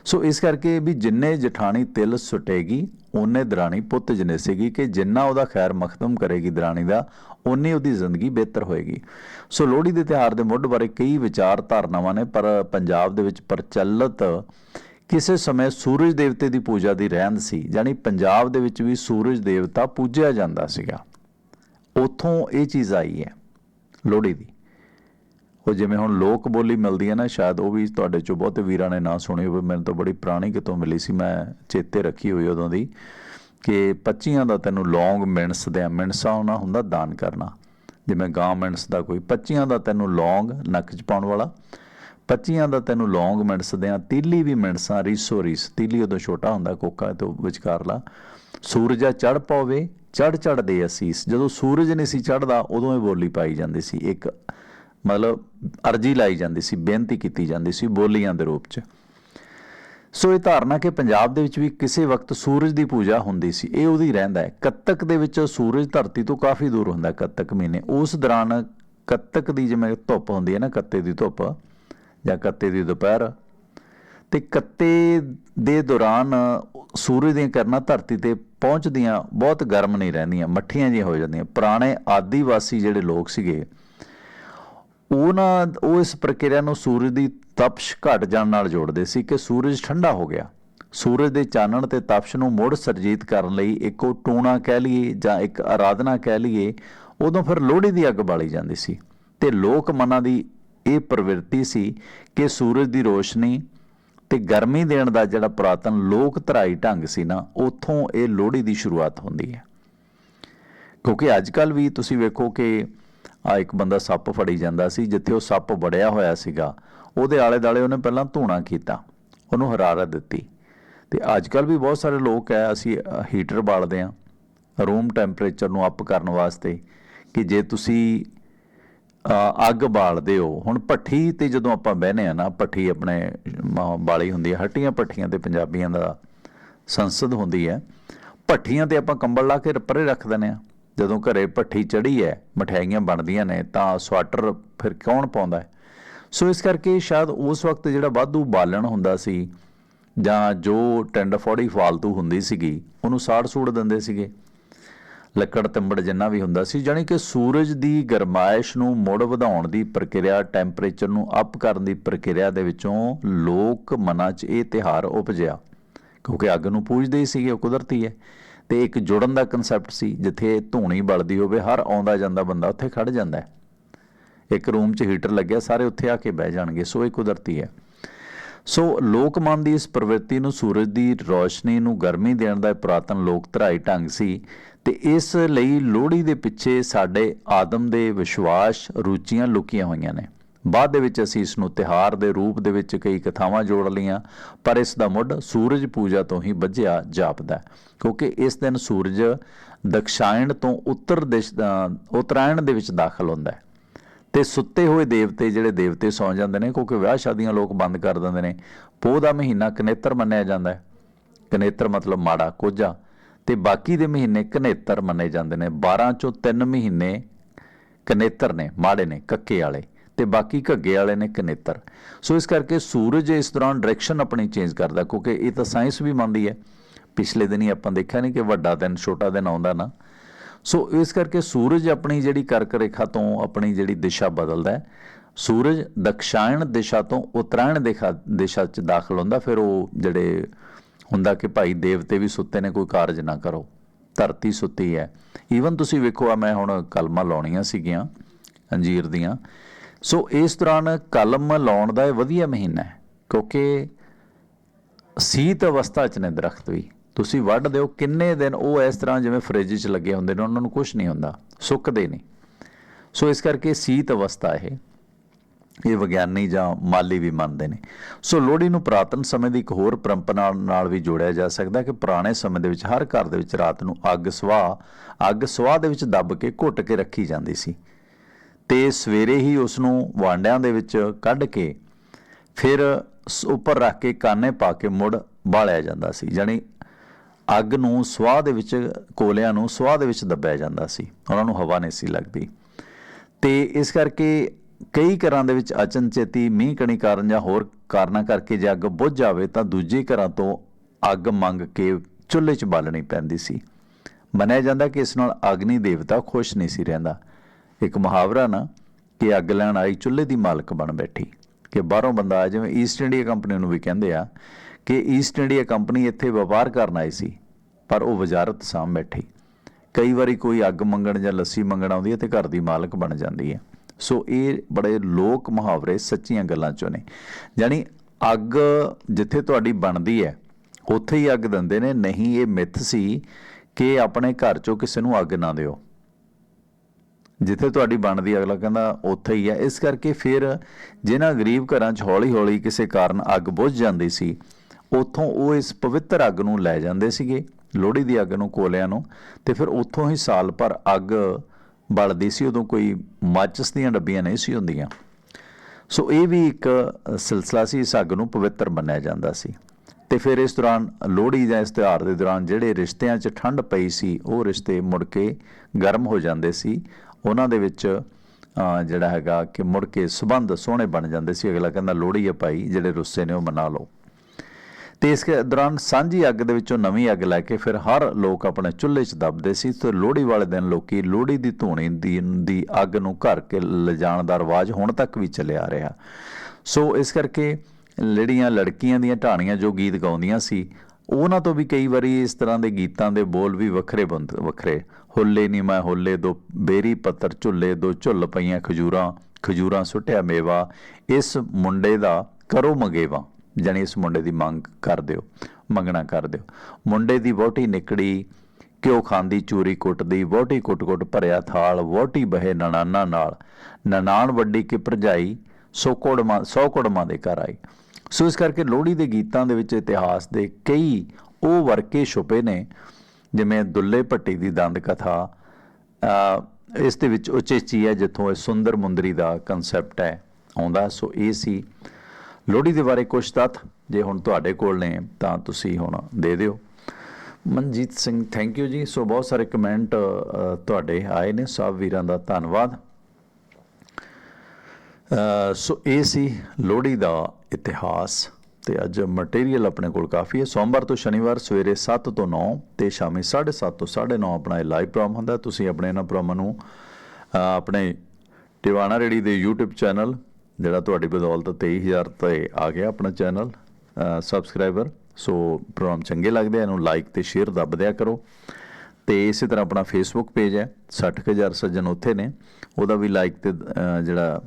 Speaker 1: ਸੋ ਇਸ ਕਰਕੇ ਵੀ ਜਿੰਨੇ ਜਠਾਣੀ ਤਿਲ ਸੁਟੇਗੀ ਉਹਨੇ ਦਰਾਣੀ ਪੁੱਤ ਜਨੇਸੇਗੀ ਕਿ ਜਿੰਨਾ ਉਹਦਾ ਖੈਰ ਮਖਦਮ ਕਰੇਗੀ ਦਰਾਣੀ ਦਾ ਉਨੀ ਉਹਦੀ ਜ਼ਿੰਦਗੀ ਬਿਹਤਰ ਹੋਏਗੀ। ਸੋ ਲੋਹੜੀ ਦੇ ਤਿਉਹਾਰ ਦੇ ਮੁੱਢ ਬਾਰੇ ਕਈ ਵਿਚਾਰ ਧਾਰਨਾਵਾਂ ਨੇ, ਪਰ ਪੰਜਾਬ ਦੇ ਵਿੱਚ ਪ੍ਰਚਲਿਤ ਕਿਸੇ ਸਮੇਂ ਸੂਰਜ ਦੇਵਤੇ ਦੀ ਪੂਜਾ ਦੀ ਰਹਿੰਦ ਸੀ ਯਾਨੀ ਪੰਜਾਬ ਦੇ ਵਿੱਚ ਵੀ ਸੂਰਜ ਦੇਵਤਾ ਪੂਜਿਆ ਜਾਂਦਾ ਸੀਗਾ। ਉਥੋਂ ਇਹ ਚੀਜ਼ ਆਈ ਹੈ, ਲੋਹੜੀ ਦੀ। ਉਹ ਜਿਵੇਂ ਹੁਣ ਲੋਕ ਬੋਲੀ ਮਿਲਦੀ ਹੈ ਨਾ, ਸ਼ਾਇਦ ਉਹ ਵੀ ਤੁਹਾਡੇ ਚੋਂ ਬਹੁਤੇ ਵੀਰਾਂ ਨੇ ਨਾ ਸੁਣੀ ਹੋਵੇ, ਮੈਨੂੰ ਤਾਂ ਬੜੀ ਪੁਰਾਣੀ ਕਿਤੋਂ ਮਿਲੀ ਸੀ, ਮੈਂ ਚੇਤੇ ਰੱਖੀ ਹੋਈ ਉਦੋਂ ਦੀ ਕਿ 25 ਦਾ ਤੈਨੂੰ ਲੌਂਗ ਮਿਣਸ ਦੇ ਮਿਣਸਾ ਹੋਣਾ ਹੁੰਦਾ ਦਾਨ ਕਰਨਾ। ਜਿਵੇਂ ਗਾਂ ਮਿਣਸ ਦਾ ਕੋਈ 25 ਦਾ ਤੈਨੂੰ ਲੌਂਗ ਨੱਕ 'ਚ ਪਾਉਣ ਵਾਲਾ 25 ਦਾ ਤੈਨੂੰ ਲੌਂਗ ਮਿਣਸਦੇ ਆ ਤੀਲੀ ਵੀ ਮਿਣਸਾਂ, ਰੀਸੋ ਰੀਸ, ਤੀਲੀ ਉਦੋਂ ਛੋਟਾ ਹੁੰਦਾ ਕੋਕਾ ਤੋਂ ਵਿਚਕਾਰਲਾ। ਸੂਰਜਾ ਚੜ ਪਾਵੇ ਚੜ ਚੜ ਅਸੀਸ ਜਦੋਂ ਸੂਰਜ ਨਹੀਂ ਸੀ ਚੜਦਾ ਉਦੋਂ ਇਹ ਬੋਲੀ ਪਾਈ ਜਾਂਦੀ ਸੀ, ਇੱਕ ਮਤਲਬ ਅਰਜੀ ਲਾਈ ਜਾਂਦੀ ਸੀ, ਬੇਨਤੀ ਕੀਤੀ ਜਾਂਦੀ ਸੀ ਬੋਲੀਆਂ ਦੇ ਰੂਪ 'ਚ। ਸੋ ਇਹ ਧਾਰਨਾ ਕਿ ਪੰਜਾਬ ਦੇ ਵਿੱਚ ਵੀ ਕਿਸੇ ਵਕਤ ਸੂਰਜ ਦੀ ਪੂਜਾ ਹੁੰਦੀ ਸੀ, ਇਹ ਉਹਦੀ ਰਹਿੰਦਾ ਹੈ। ਕੱਤਕ ਦੇ ਵਿੱਚ ਸੂਰਜ ਧਰਤੀ ਤੋਂ ਕਾਫੀ ਦੂਰ ਹੁੰਦਾ ਕੱਤਕ ਮਹੀਨੇ। ਉਸ ਦੌਰਾਨ ਕੱਤਕ ਦੀ ਜਿਵੇਂ ਧੁੱਪ ਹੁੰਦੀ ਹੈ ਨਾ, ਕੱਤੇ ਦੀ ਧੁੱਪ ਜਾਂ ਕੱਤੇ ਦੀ ਦੁਪਹਿਰ, ਤੇ ਕੱਤੇ ਦੇ ਦੌਰਾਨ ਸੂਰਜ ਦੀਆਂ ਕਿਰਨਾਂ ਧਰਤੀ ਤੇ ਪਹੁੰਚਦੀਆਂ, ਬਹੁਤ ਗਰਮ ਨਹੀਂ ਰਹਿੰਦੀਆਂ, ਮੱਠੀਆਂ ਜਿਹੀਆਂ ਹੋ ਜਾਂਦੀਆਂ। ਪੁਰਾਣੇ ਆਦੀਵਾਸੀ ਜਿਹੜੇ ਲੋਕ ਸੀਗੇ ਉਹਨਾਂ ਉਹ ਇਸ ਪ੍ਰਕਿਰਿਆ ਨੂੰ ਸੂਰਜ ਦੀ ਤਪਸ਼ ਘਟ ਜਾਣ ਨਾਲ ਜੋੜਦੇ ਸੀ ਕਿ ਸੂਰਜ ਠੰਡਾ ਹੋ ਗਿਆ। ਸੂਰਜ ਦੇ ਚਾਨਣ ਤੇ ਤਪਸ਼ ਨੂੰ ਮੁੜ ਸਰਜੀਤ ਕਰਨ ਲਈ ਇੱਕ ਉਹ ਟੂਣਾ ਕਹਿ ਲਈਏ ਜਾਂ ਇੱਕ ਆਰਾਧਨਾ ਕਹਿ ਲਈਏ, ਉਦੋਂ ਫਿਰ ਲੋਹੜੀ ਦੀ ਅੱਗ ਬਾਲੀ ਜਾਂਦੀ ਸੀ ਤੇ ਲੋਕ ਮਨਾਂ ਦੀ ਇਹ ਪ੍ਰਵਿਰਤੀ ਸੀ ਕਿ ਸੂਰਜ ਦੀ ਰੋਸ਼ਨੀ ਤੇ ਗਰਮੀ ਦੇਣ ਦਾ ਜਿਹੜਾ ਪੁਰਾਤਨ ਲੋਕ ਧਰਾਈ ਢੰਗ ਸੀ ਨਾ, ਉਥੋਂ ਇਹ ਲੋਹੜੀ ਦੀ ਸ਼ੁਰੂਆਤ ਹੁੰਦੀ ਹੈ। ਕਿਉਂਕਿ ਅੱਜ ਕੱਲ ਵੀ ਤੁਸੀਂ ਵੇਖੋ ਕਿ ਆ ਇੱਕ ਬੰਦਾ ਸੱਪ ਫੜੀ ਜਾਂਦਾ ਸੀ, ਜਿੱਥੇ ਉਹ ਸੱਪ ਵੜਿਆ ਹੋਇਆ ਸੀਗਾ। ਉਹਦੇ ਆਲੇ ਦਾਲੇ ਉਹਨੇ ਪਹਿਲਾਂ ਧੂਣਾ ਕੀਤਾ। ਉਹਨੂੰ ਹਰਾਰਤ ਦਿੱਤੀ। ਤੇ ਅੱਜ ਕੱਲ ਵੀ ਬਹੁਤ ਸਾਰੇ ਲੋਕ ਹੈ ਅਸੀਂ ਹੀਟਰ ਬਾਲਦੇ ਆ, ਰੂਮ ਟੈਂਪਰੇਚਰ ਨੂੰ ਅਪ ਕਰਨ ਵਾਸਤੇ, ਕਿ ਜੇ ਤੁਸੀਂ ਅੱਗ ਬਾਲਦੇ ਹੋ, ਹੁਣ ਭੱਠੀ ਤੇ ਜਦੋਂ ਆਪਾਂ ਬਹਿਨੇ ਆ ਨਾ, ਭੱਠੀ ਆਪਣੇ ਮ- ਬਾਲੀ ਹੁੰਦੀ ਹੈ ਹੱਟੀਆਂ ਭੱਠੀਆਂ ਤੇ ਪੰਜਾਬੀਆਂ ਦਾ ਸੰਸਦ ਹੁੰਦੀ ਹੈ ਭੱਠੀਆਂ ਤੇ ਆਪਾਂ ਕੰਬਲ ਲਾ ਕੇ ਪਰੇ ਰੱਖ ਦਿੰਦੇ ਆ। ਜਦੋਂ ਘਰੇ ਭੱਠੀ ਚੜੀ ਹੈ, ਮਠਿਆਈਆਂ ਬਣਦੀਆਂ ਨੇ, ਤਾਂ ਸਵਾਟਰ ਫਿਰ ਕੌਣ ਪਾਉਂਦਾ ਹੈ? ਸੋ ਇਸ ਕਰਕੇ ਸ਼ਾਇਦ ਉਸ ਵਕਤ ਜਿਹੜਾ ਵਾਧੂ ਬਾਲਣ ਹੁੰਦਾ ਸੀ ਜਾਂ ਜੋ ਟੈਂਡ ਫੋੜੀ ਫਾਲਤੂ ਹੁੰਦੀ ਸੀਗੀ, ਉਹਨੂੰ ਸਾੜ ਸੂੜ ਦਿੰਦੇ ਸੀਗੇ। ਲੱਕੜ ਤੰਬੜ ਜਿੰਨਾ ਵੀ ਹੁੰਦਾ ਸੀ, ਜਾਣੀ ਕਿ ਸੂਰਜ ਦੀ ਗਰਮਾਇਸ਼ ਨੂੰ ਮੁੜ ਵਧਾਉਣ ਦੀ ਪ੍ਰਕਿਰਿਆ, ਟੈਂਪਰੇਚਰ ਨੂੰ ਅਪ ਕਰਨ ਦੀ ਪ੍ਰਕਿਰਿਆ ਦੇ ਵਿੱਚੋਂ ਲੋਕ ਮਨਾਂ 'ਚ ਇਹ ਤਿਹਾਰ ਉਪਜਿਆ। ਕਿਉਂਕਿ ਅੱਗ ਨੂੰ ਪੂਜਦੇ ਹੀ ਸੀਗੇ, ਉਹ ਕੁਦਰਤੀ ਹੈ। ਤੇ ਇੱਕ ਜੁੜਨ ਦਾ ਕਨਸੈਪਟ ਸੀ, ਜਿੱਥੇ ਧੂਣੀ ਬਲਦੀ ਹੋਵੇ, ਹਰ ਆਉਂਦਾ ਜਾਂਦਾ ਬੰਦਾ ਉੱਥੇ ਖੜ ਜਾਂਦਾ ਹੈ। ਇੱਕ ਰੂਮ 'ਚ ਹੀਟਰ ਲੱਗਿਆ, ਸਾਰੇ ਉੱਥੇ ਆ ਕੇ ਬਹਿ ਜਾਣਗੇ, ਸੋ ਇਹ ਕੁਦਰਤੀ ਹੈ। ਸੋ ਲੋਕ ਮਨ ਦੀ ਇਸ ਪ੍ਰਵਿਰਤੀ ਨੂੰ, ਸੂਰਜ ਦੀ ਰੋਸ਼ਨੀ ਨੂੰ ਗਰਮੀ ਦੇਣ ਦਾ ਇਹ ਪੁਰਾਤਨ ਲੋਕ ਧਰਾਈ ਢੰਗ ਸੀ ਤੇ ਇਸ ਲਈ ਲੋਹੜੀ ਦੇ ਪਿੱਛੇ ਸਾਡੇ ਆਦਮ ਦੇ ਵਿਸ਼ਵਾਸ ਰੁਚੀਆਂ ਲੁਕੀਆਂ ਹੋਈਆਂ ਨੇ। ਬਾਅਦ ਦੇ ਵਿੱਚ ਅਸੀਂ ਇਸ ਨੂੰ ਤਿਹਾਰ ਦੇ ਰੂਪ ਦੇ ਵਿੱਚ ਕਈ ਕਥਾਵਾਂ ਜੋੜ ਲਈਆਂ, ਪਰ ਇਸ ਦਾ ਮੁੱਢ ਸੂਰਜ ਪੂਜਾ ਤੋਂ ਹੀ ਵੱਜਿਆ ਜਾਪਦਾ ਕਿਉਂਕਿ ਇਸ ਦਿਨ ਸੂਰਜ ਦਕਸ਼ਾਇਣ ਤੋਂ ਉੱਤਰ ਦਿਸ਼ ਉਤਰਾਇਣ ਦੇ ਵਿੱਚ ਦਾਖਲ ਹੁੰਦਾ ਹੈ। ਤੇ ਸੁੱਤੇ ਹੋਏ ਦੇਵਤੇ ਜਿਹੜੇ ਦੇਵਤੇ ਸੌਂ ਜਾਂਦੇ ਨੇ, ਕਿਉਂਕਿ ਵਿਆਹ ਸ਼ਾਦੀਆਂ ਲੋਕ ਬੰਦ ਕਰ ਦਿੰਦੇ ਨੇ, ਪੋਹ ਦਾ ਮਹੀਨਾ ਕਨੇਤਰ ਮੰਨਿਆ ਜਾਂਦਾ ਹੈ। ਕਨੇਤਰ ਮਤਲਬ ਮਾੜਾ ਕੋਝਾ, ਤੇ ਬਾਕੀ ਦੇ ਮਹੀਨੇ ਕਨੇਤਰ ਮੰਨੇ ਜਾਂਦੇ ਨੇ। 12 ਚੋਂ 3 ਮਹੀਨੇ ਕਨੇਤਰ ਨੇ, ਮਾੜੇ ਨੇ, ਕੱਕੇ ਵਾਲੇ। ਤੇ ਬਾਕੀ ਘੱਗੇ ਵਾਲੇ ਨੇ ਕਨੇਤਰ। ਸੋ ਇਸ ਕਰਕੇ ਸੂਰਜ ਇਸ ਦੌਰਾਨ ਡਾਇਰੈਕਸ਼ਨ ਆਪਣੀ ਚੇਂਜ ਕਰਦਾ, ਕਿਉਂਕਿ ਇਹ ਤਾਂ ਸਾਇੰਸ ਵੀ ਮੰਨਦੀ ਹੈ। ਪਿਛਲੇ ਦਿਨ ਹੀ ਆਪਾਂ ਦੇਖਿਆ ਨਹੀਂ ਕਿ ਵੱਡਾ ਦਿਨ, ਛੋਟਾ ਦਿਨ ਆਉਂਦਾ ਨਾ। ਸੋ ਇਸ ਕਰਕੇ ਸੂਰਜ ਆਪਣੀ ਜਿਹੜੀ ਕਰਕ ਰੇਖਾ ਤੋਂ ਆਪਣੀ ਜਿਹੜੀ ਦਿਸ਼ਾ ਬਦਲਦਾ ਹੈ। ਸੂਰਜ ਦਕਸ਼ਾਇਣ ਦਿਸ਼ਾ ਤੋਂ ਉਤਰਾਇਣ ਦਿਸ਼ਾ ਦਿਸ਼ਾ 'ਚ ਦਾਖਲ ਹੁੰਦਾ, ਫਿਰ ਉਹ ਜਿਹੜੇ ਹੁੰਦਾ ਕਿ ਭਾਈ ਦੇਵਤੇ ਵੀ ਸੁੱਤੇ ਨੇ, ਕੋਈ ਕਾਰਜ ਨਾ ਕਰੋ। ਧਰਤੀ ਸੁੱਤੀ ਹੈ। ਈਵਨ ਤੁਸੀਂ ਵੇਖੋ, ਆ ਮੈਂ ਹੁਣ ਕਲਮਾਂ ਲਾਉਣੀਆਂ ਸੀਗੀਆਂ, ਅੰਜੀਰ ਦੀਆਂ। ਸੋ ਇਸ ਦੌਰਾਨ ਕਲਮ ਲਾਉਣ ਦਾ ਇਹ ਵਧੀਆ ਮਹੀਨਾ ਹੈ, ਕਿਉਂਕਿ ਸੀਤ ਅਵਸਥਾ 'ਚ ਨੇ ਦਰਖਤ ਵੀ। ਤੁਸੀਂ ਵੱਢ ਦਿਓ, ਕਿੰਨੇ ਦਿਨ ਉਹ ਇਸ ਤਰ੍ਹਾਂ ਜਿਵੇਂ ਫ੍ਰਿਜ 'ਚ ਲੱਗੇ ਹੁੰਦੇ ਨੇ, ਉਹਨਾਂ ਨੂੰ ਕੁਝ ਨਹੀਂ ਹੁੰਦਾ, ਸੁੱਕਦੇ ਨਹੀਂ। ਸੋ ਇਸ ਕਰਕੇ ਸੀਤ ਅਵਸਥਾ ਇਹ ਇਹ ਵਿਗਿਆਨੀ ਜਾਂ ਮਾਲੀ ਵੀ ਮੰਨਦੇ ਨੇ। ਸੋ ਲੋਹੜੀ ਨੂੰ ਪੁਰਾਤਨ ਸਮੇਂ ਦੀ ਇੱਕ ਹੋਰ ਪਰੰਪਰਾ ਨਾਲ ਵੀ ਜੋੜਿਆ ਜਾ ਸਕਦਾ ਕਿ ਪੁਰਾਣੇ ਸਮੇਂ ਦੇ ਵਿੱਚ ਹਰ ਘਰ ਦੇ ਵਿੱਚ ਰਾਤ ਨੂੰ ਅੱਗ ਸਵਾਹ ਅੱਗ ਸਵਾਹ ਦੇ ਵਿੱਚ ਦੱਬ ਕੇ ਘੁੱਟ ਕੇ ਰੱਖੀ ਜਾਂਦੀ ਸੀ। ਤੇ ਸਵੇਰੇ ਹੀ ਉਸ ਨੂੰ ਵਾਂਡਿਆਂ ਦੇ ਵਿੱਚ ਕੱਢ ਕੇ ਫਿਰ ਸ- ਉੱਪਰ ਰੱਖ ਕੇ ਕਾਨੇ ਪਾ ਕੇ ਮੁੜ ਬਾਲਿਆ ਜਾਂਦਾ ਸੀ, ਜਾਣੀ ਅੱਗ ਨੂੰ ਸਵਾਹ ਦੇ ਵਿੱਚ, ਕੋਲਿਆਂ ਨੂੰ ਸਵਾਹ ਦੇ ਵਿੱਚ ਦੱਬਿਆ ਜਾਂਦਾ ਸੀ, ਉਹਨਾਂ ਨੂੰ ਹਵਾ ਨਹੀਂ ਸੀ ਲੱਗਦੀ। ਤੇ ਇਸ ਕਰਕੇ ਕਈ ਘਰਾਂ ਦੇ ਵਿੱਚ ਅਚਨਚੇਤੀ ਮੀਂਹ ਕਣੀ ਕਾਰਨ ਜਾਂ ਹੋਰ ਕਾਰਨਾਂ ਕਰਕੇ ਜੇ ਅੱਗ ਬੁੱਝ ਜਾਵੇ ਤਾਂ ਦੂਜੇ ਘਰਾਂ ਤੋਂ ਅੱਗ ਮੰਗ ਕੇ ਚੁੱਲ੍ਹੇ 'ਚ ਬਾਲਣੀ ਪੈਂਦੀ ਸੀ। ਮੰਨਿਆ ਜਾਂਦਾ ਕਿ ਇਸ ਨਾਲ ਅਗਨੀ ਦੇਵਤਾ ਖੁਸ਼ ਨਹੀਂ ਸੀ ਰਹਿੰਦਾ। ਇੱਕ ਮੁਹਾਵਰਾ ਨਾ ਕਿ ਅੱਗ ਲੈਣ ਆਈ ਚੁੱਲ੍ਹੇ ਦੀ ਮਾਲਕ ਬਣ ਬੈਠੀ। ਕਿ ਬਾਹਰੋਂ ਬੰਦਾ ਆ ਜਿਵੇਂ ਈਸਟ ਇੰਡੀਆ ਕੰਪਨੀ ਨੂੰ ਵੀ ਕਹਿੰਦੇ ਆ ਕਿ ਈਸਟ ਇੰਡੀਆ ਕੰਪਨੀ ਇੱਥੇ ਵਪਾਰ ਕਰਨ ਆਈ ਸੀ, ਪਰ ਉਹ ਵਜ਼ਾਰਤ ਸਾਂਭ ਬੈਠੀ। ਕਈ ਵਾਰੀ ਕੋਈ ਅੱਗ ਮੰਗਣ ਜਾਂ ਲੱਸੀ ਮੰਗਣ ਆਉਂਦੀ ਹੈ ਤੇ ਘਰ ਦੀ ਮਾਲਕ ਬਣ ਜਾਂਦੀ ਹੈ। ਸੋ ਇਹ ਬੜੇ ਲੋਕ ਮੁਹਾਵਰੇ ਸੱਚੀਆਂ ਗੱਲਾਂ ਚੋਂ ਨੇ। ਯਾਨੀ ਅੱਗ ਜਿੱਥੇ ਤੁਹਾਡੀ ਬਣਦੀ ਹੈ, ਉੱਥੇ ਹੀ ਅੱਗ ਦਿੰਦੇ ਨੇ, ਨਹੀਂ ਇਹ ਮਿੱਥ ਸੀ ਕਿ ਆਪਣੇ ਘਰ ਚੋਂ ਕਿਸੇ ਨੂੰ ਅੱਗ ਨਾ ਦਿਓ। ਜਿੱਥੇ ਤੁਹਾਡੀ ਬਣਦੀ ਅਗਲਾ ਕਹਿੰਦਾ ਉੱਥੇ ਹੀ ਹੈ ਇਸ ਕਰਕੇ ਫਿਰ ਜਿਨ੍ਹਾਂ ਗਰੀਬ ਘਰਾਂ 'ਚ ਹੌਲੀ-ਹੌਲੀ ਕਿਸੇ ਕਾਰਨ ਅੱਗ ਬੁਝ ਜਾਂਦੀ ਸੀ, ਉੱਥੋਂ ਉਹ ਇਸ ਪਵਿੱਤਰ ਅੱਗ ਨੂੰ ਲੈ ਜਾਂਦੇ ਸੀਗੇ, ਲੋਹੜੀ ਦੀ ਅੱਗ ਨੂੰ ਕੋਲਿਆਂ ਨੂੰ। ਤੇ ਫਿਰ ਉੱਥੋਂ ਹੀ ਸਾਲ ਭਰ ਅੱਗ ਬਲਦੀ ਸੀ, ਉਦੋਂ ਕੋਈ ਮਾਚਿਸ ਦੀਆਂ ਡੱਬੀਆਂ ਨਹੀਂ ਸੀ ਹੁੰਦੀਆਂ। ਸੋ ਇਹ ਵੀ ਇੱਕ ਸਿਲਸਿਲਾ ਸੀ, ਇਸ ਅੱਗ ਨੂੰ ਪਵਿੱਤਰ ਮੰਨਿਆ ਜਾਂਦਾ ਸੀ। ਤੇ ਫਿਰ ਇਸ ਦੌਰਾਨ ਲੋਹੜੀ ਜਾਂ ਇਸ ਤਿਉਹਾਰ ਦੇ ਦੌਰਾਨ ਜਿਹੜੇ ਰਿਸ਼ਤਿਆਂ 'ਚ ਠੰਡ ਪਈ ਸੀ, ਉਹ ਰਿਸ਼ਤੇ ਮੁੜ ਕੇ ਗਰਮ ਹੋ ਜਾਂਦੇ ਸੀ। ਉਹਨਾਂ ਦੇ ਵਿੱਚ ਜਿਹੜਾ ਹੈਗਾ ਕਿ ਮੁੜ ਕੇ ਸਬੰਧ ਸੋਹਣੇ ਬਣ ਜਾਂਦੇ ਸੀ। ਅਗਲਾ ਕਹਿੰਦਾ, ਲੋਹੜੀ ਹੈ ਭਾਈ, ਜਿਹੜੇ ਰੁੱਸੇ ਨੇ ਉਹ ਮਨਾ ਲਓ। ਤੇ ਇਸ ਕੇ ਦੌਰਾਨ ਸਾਂਝੀ ਅੱਗ ਦੇ ਵਿੱਚੋਂ ਨਵੀਂ ਅੱਗ ਲੈ ਕੇ ਫਿਰ ਹਰ ਲੋਕ ਆਪਣੇ ਚੁੱਲ੍ਹੇ 'ਚ ਦੱਬਦੇ ਸੀ। ਤੇ ਲੋਹੜੀ ਵਾਲੇ ਦਿਨ ਲੋਕੀ ਲੋਹੜੀ ਦੀ ਧੂਣੀ, ਦੀ ਦੀ ਅੱਗ ਨੂੰ ਘਰ ਕੇ ਲਿਜਾਣ ਦਾ ਰਿਵਾਜ ਹੁਣ ਤੱਕ ਵੀ ਚੱਲਿਆ ਆ ਰਿਹਾ। ਸੋ ਇਸ ਕਰਕੇ ਲੜੀਆਂ ਲੜਕੀਆਂ ਦੀਆਂ ਢਾਣੀਆਂ ਜੋ ਗੀਤ ਗਾਉਂਦੀਆਂ ਸੀ, ਉਹਨਾਂ ਤੋਂ ਵੀ ਕਈ ਵਾਰੀ ਇਸ ਤਰ੍ਹਾਂ ਦੇ ਗੀਤਾਂ ਦੇ ਬੋਲ ਵੀ ਵੱਖਰੇ ਬੰਦ, ਵੱਖਰੇ। ਹੁੱਲੇ ਨੀ ਮੈਂ ਹੁੱਲੇ ਦੋ ਬੇਰੀ ਪੱਤਰ ਝੁੱਲੇ ਦੋ ਝੁੱਲ ਪਈਆਂ ਖਜੂਰਾਂ ਖਜੂਰਾਂ ਸੁੱਟਿਆ ਮੇਵਾ, ਇਸ ਮੁੰਡੇ ਦਾ ਕਰੋ ਮੰਗੇਵਾ। ਜਾਣੀ ਇਸ ਮੁੰਡੇ ਦੀ ਮੰਗ ਕਰ ਦਿਓ, ਮੰਗਣਾ ਕਰ ਦਿਓ। ਮੁੰਡੇ ਦੀ ਵੋਟੀ ਨਿਕੜੀ ਕਿਉ ਖਾਂਦੀ, ਚੂਰੀ ਕੁੱਟਦੀ ਵੋਟੀ ਕੁੱਟ-ਕੁੱਟ ਭਰਿਆ ਥਾਲ ਵੋਟੀ ਬਹੇ ਨਨਾਨਾ ਨਾਲ। ਨਨਾਣ ਵੱਡੀ ਕਿ ਭਰਜਾਈ, ਸੋ ਕੁੜਮਾਂ, ਸੌ ਕੁੜਮਾਂ ਦੇ ਘਰ ਆਈ। ਸੋ ਇਸ ਕਰਕੇ ਲੋਹੜੀ ਦੇ ਗੀਤਾਂ ਦੇ ਵਿੱਚ ਇਤਿਹਾਸ ਦੇ ਕਈ ਉਹ ਵਰਕੇ ਛੁਪੇ ਨੇ ਜਿਵੇਂ ਦੁੱਲੇ ਭੱਟੀ ਦੀ ਦੰਦ ਕਥਾ ਇਸ ਦੇ ਵਿੱਚ ਉਚੇਚੀ ਹੈ ਜਿੱਥੋਂ ਇਹ ਸੁੰਦਰ ਮੁੰਦਰੀ ਦਾ ਕਨਸੈਪਟ ਹੈ, ਆਉਂਦਾ, ਸੋ ਇਹ ਸੀ। ਲੋਹੜੀ ਦੇ ਬਾਰੇ ਕੁਝ ਤੱਥ, ਜੇ ਹੁਣ ਤੁਹਾਡੇ ਕੋਲ ਨੇ, ਤਾਂ ਤੁਸੀਂ ਹੁਣ ਦੇ ਦਿਓ। ਮਨਜੀਤ ਸਿੰਘ ਥੈਂਕ ਯੂ ਜੀ। ਸੋ ਬਹੁਤ ਸਾਰੇ ਕਮੈਂਟ ਤੁਹਾਡੇ ਆਏ ਨੇ, ਸਭ ਵੀਰਾਂ ਦਾ ਧੰਨਵਾਦ। ਸੋ ਇਹ ਸੀ ਲੋਹੜੀ ਦਾ ਇਤਿਹਾਸ। ਤੇ ਅੱਜ ਮਟੀਰੀਅਲ ਆਪਣੇ ਕੋਲ ਕਾਫੀ ਹੈ। ਸੋਮਵਾਰ ਤੋਂ ਸ਼ਨੀਵਾਰ ਸਵੇਰੇ 7 ਤੋਂ 9 ਤੇ ਸ਼ਾਮੀ 7:30 ਤੋਂ 9:30 ਆਪਣਾ ਇਹ ਲਾਈਵ ਪ੍ਰੋਗਰਾਮ ਹੁੰਦਾ ਤੁਸੀਂ ਆਪਣੇ ਇਹਨਾਂ ਪ੍ਰੋਗਰਾਮਾਂ ਨੂੰ ਆਪਣੇ ਟਿਵਾਣਾ ਰੇੜੀ ਦੇ YouTube ਚੈਨਲ ਜਿਹੜਾ ਤੁਹਾਡੀ ਬਦੌਲਤ 23000 ਤੇ ਆ ਗਿਆ ਆਪਣਾ ਚੈਨਲ ਸਬਸਕ੍ਰਾਈਬਰ ਸੋ ਪ੍ਰੋਗਰਾਮ ਚੰਗੇ ਲੱਗਦੇ ਆ, ਇਹਨੂੰ ਲਾਈਕ ਤੇ ਸ਼ੇਅਰ ਦੱਬ ਦਿਆ ਕਰੋ। ਤੇ ਇਸੇ ਤਰ੍ਹਾਂ ਆਪਣਾ ਫੇਸਬੁੱਕ ਪੇਜ ਹੈ 60000 ਸੱਜਣ ਉੱਥੇ ਨੇ। ਉਹਦਾ ਵੀ ਲਾਈਕ ਤੇ ਜਿਹੜਾ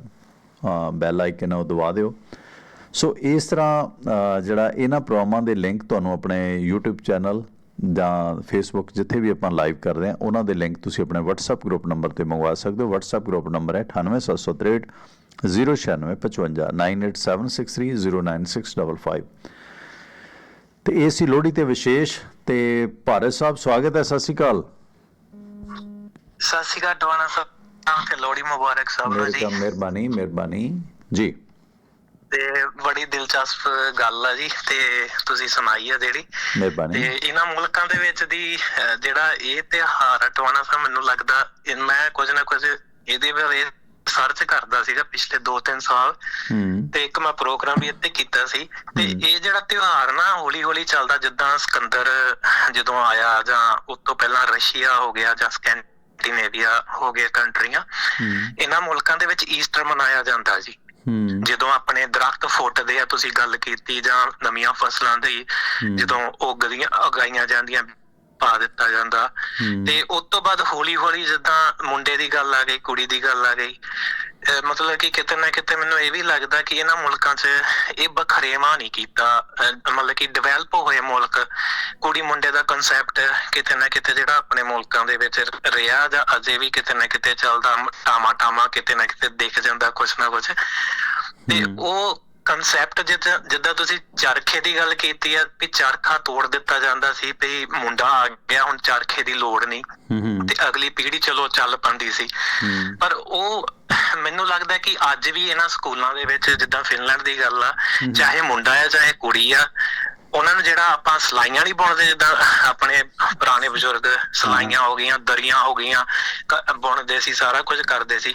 Speaker 1: ਬੈਲ ਆਈਕਨ ਹੈ, ਉਹ ਦਬਾ ਦਿਓ। ਸੋ ਇਸ ਤਰ੍ਹਾਂ ਜਿਹੜਾ ਇਹਨਾਂ ਪ੍ਰੋਗਰਾਮਾਂ ਦੇ ਲਿੰਕ ਤੁਹਾਨੂੰ ਆਪਣੇ YouTube ਚੈਨਲ ਜਾਂ Facebook ਜਿੱਥੇ ਵੀ ਆਪਾਂ ਲਾਈਵ ਕਰਦੇ ਆ ਉਹਨਾਂ ਦੇ ਲਿੰਕ ਤੁਸੀਂ ਆਪਣੇ WhatsApp ਗਰੁੱਪ ਨੰਬਰ ਤੇ ਮੰਗਵਾ ਸਕਦੇ ਹੋ। WhatsApp ਗਰੁੱਪ ਨੰਬਰ ਹੈ 98763 09655 9876309655 ਤੇ ਇਹ ਸੀ ਲੋਹੜੀ ਤੇ ਵਿਸ਼ੇਸ਼ ਤੇ ਭਾਰਤ ਸਾਹਿਬ ਸਵਾਗਤ ਹੈ। ਸਤਿ ਸ਼੍ਰੀ ਅਕਾਲ।
Speaker 2: ਸਤਿ ਸ਼੍ਰੀ ਅਕਾਲ ਟਵਾਣਾ ਸਾਹਿਬ। ਤੇ ਲੋਹੜੀ ਮੁਬਾਰਕ
Speaker 1: ਮੇਰੇ
Speaker 2: ਜੀ।
Speaker 1: ਮਿਹਰਬਾਨੀ ਮਿਹਰਬਾਨੀ। ਜੀ।
Speaker 2: ਤੇ ਬੜੀ ਦਿਲਚਸਪ ਗੱਲ ਆ ਜੀ ਤੇ ਤੁਸੀਂ ਸੁਣਾਈ ਆ ਜਿਹੜੀ। ਤੇ
Speaker 1: ਮਿਹਰਬਾਨੀ
Speaker 2: ਇਹਨਾਂ ਮੁਲਕਾਂ ਦੇ ਵਿੱਚ ਦੀ ਜਿਹੜਾ ਇਹ ਤਿਉਹਾਰ ਆ ਟਵਾਣਾ ਸਾਹਿਬ ਮੈਨੂੰ ਲੱਗਦਾ ਮੈਂ ਕੁਝ ਨਾ ਕੁਝ ਇਹਦੇ ਬਾਰੇ ਸਰਚ ਕਰਦਾ ਸੀਗਾ ਪਿਛਲੇ 2-3 ਸਾਲ। ਤੇ ਇੱਕ ਮੈਂ ਪ੍ਰੋਗਰਾਮ ਵੀ ਇੱਥੇ ਕੀਤਾ ਸੀ। ਤੇ ਇਹ ਜਿਹੜਾ ਤਿਉਹਾਰ ਨਾ ਹੌਲੀ ਹੌਲੀ ਚੱਲਦਾ ਜਿੱਦਾਂ ਸਿਕੰਦਰ ਜਦੋਂ ਆਇਆ ਜਾਂ ਉਸ ਤੋਂ ਪਹਿਲਾਂ ਰਸ਼ੀਆ ਹੋ ਗਿਆ ਜਾਂ ਸਕੈਂਡੀਨੇਵੀਆ ਹੋ ਗਏ ਕੰਟਰੀਆਂ ਇਹਨਾਂ ਮੁਲਕਾਂ ਦੇ ਵਿੱਚ ਈਸਟਰ ਮਨਾਇਆ ਜਾਂਦਾ ਜੀ। ਜਦੋਂ ਆਪਣੇ ਦਰਖਤ ਫੁੱਟਦੇ ਆ ਤੁਸੀਂ ਗੱਲ ਕੀਤੀ ਜਾਂ ਨਵੀਆਂ ਫਸਲਾਂ ਦੀ। ਜਦੋਂ ਉਗਦੀਆਂ ਉਗਾਈਆਂ ਜਾਂਦੀਆਂ ਪਾ ਦਿੱਤਾ ਜਾਂਦਾ। ਤੇ ਉਸ ਤੋਂ ਬਾਅਦ ਹੌਲੀ ਹੌਲੀ ਜਿੱਦਾਂ ਮੁੰਡੇ ਦੀ ਗੱਲ ਆ ਗਈ ਕੁੜੀ ਦੀ ਗੱਲ ਆ ਗਈ ਮਤਲਬ ਕਿ ਕਿਤੇ ਨਾ ਕਿਤੇ ਮੈਨੂੰ ਇਹ ਵੀ ਲੱਗਦਾ ਕਿ ਇਹਨਾਂ ਮੁਲਕਾਂ 'ਚ ਇਹ ਬਖਰੇਵਾ ਨਹੀਂ ਕੀਤਾ ਮਤਲਬ ਕਿ ਡਿਵੈਲਪ ਹੋਏ ਮੁਲਕ ਕੁੜੀ ਮੁੰਡੇ ਦਾ ਕਨਸੈਪਟ ਕਿਤੇ ਨਾ ਕਿਤੇ ਜਿਹੜਾ ਆਪਣੇ ਮੁਲਕਾਂ ਦੇ ਵਿੱਚ ਰਿਹਾ ਜਾਂ ਅਜੇ ਵੀ ਕਿਤੇ ਨਾ ਕਿਤੇ ਚੱਲਦਾ ਟਾਮਾ ਟਾਮਾ ਕਿਤੇ ਨਾ ਕਿਤੇ ਦਿਖ ਜਾਂਦਾ ਕੁਛ ਨਾ ਕੁਛ ਤੇ। ਉਹ ਕਨਸੈਪਟ ਜਿੱਦਾਂ ਤੁਸੀਂ ਚਰਖੇ ਦੀ ਗੱਲ ਕੀਤੀ ਆ ਵੀ ਚਰਖਾ ਤੋੜ ਦਿੱਤਾ ਜਾਂਦਾ ਸੀ ਵੀ ਮੁੰਡਾ ਆ ਗਿਆ ਹੁਣ ਚਰਖੇ ਦੀ ਲੋੜ ਨਹੀਂ। ਤੇ ਅਗਲੀ ਪੀੜ੍ਹੀ ਚਲੋ ਚੱਲ ਪੰਦੀ ਸੀ। ਪਰ ਉਹ ਮੈਨੂੰ ਲੱਗਦਾ ਕਿ ਅੱਜ ਵੀ ਇਹਨਾਂ ਸਕੂਲਾਂ ਦੇ ਵਿੱਚ ਜਿੱਦਾਂ ਫਿਨਲੈਂਡ ਦੀ ਗੱਲ ਆ ਚਾਹੇ ਮੁੰਡਾ ਆ ਚਾਹੇ ਕੁੜੀ ਆ ਉਹਨਾਂ ਨੂੰ ਜਿਹੜਾ ਆਪਾਂ ਸਲਾਈਆਂ ਨਹੀਂ ਬੁਣਦੇ ਜਿੱਦਾਂ ਆਪਣੇ ਪੁਰਾਣੇ ਬਜ਼ੁਰਗ ਸਲਾਈਆਂ ਹੋ ਗਈਆਂ ਦਰੀਆਂ ਹੋ ਗਈਆਂ ਬੁਣਦੇ ਸੀ ਸਾਰਾ ਕੁਝ ਕਰਦੇ ਸੀ।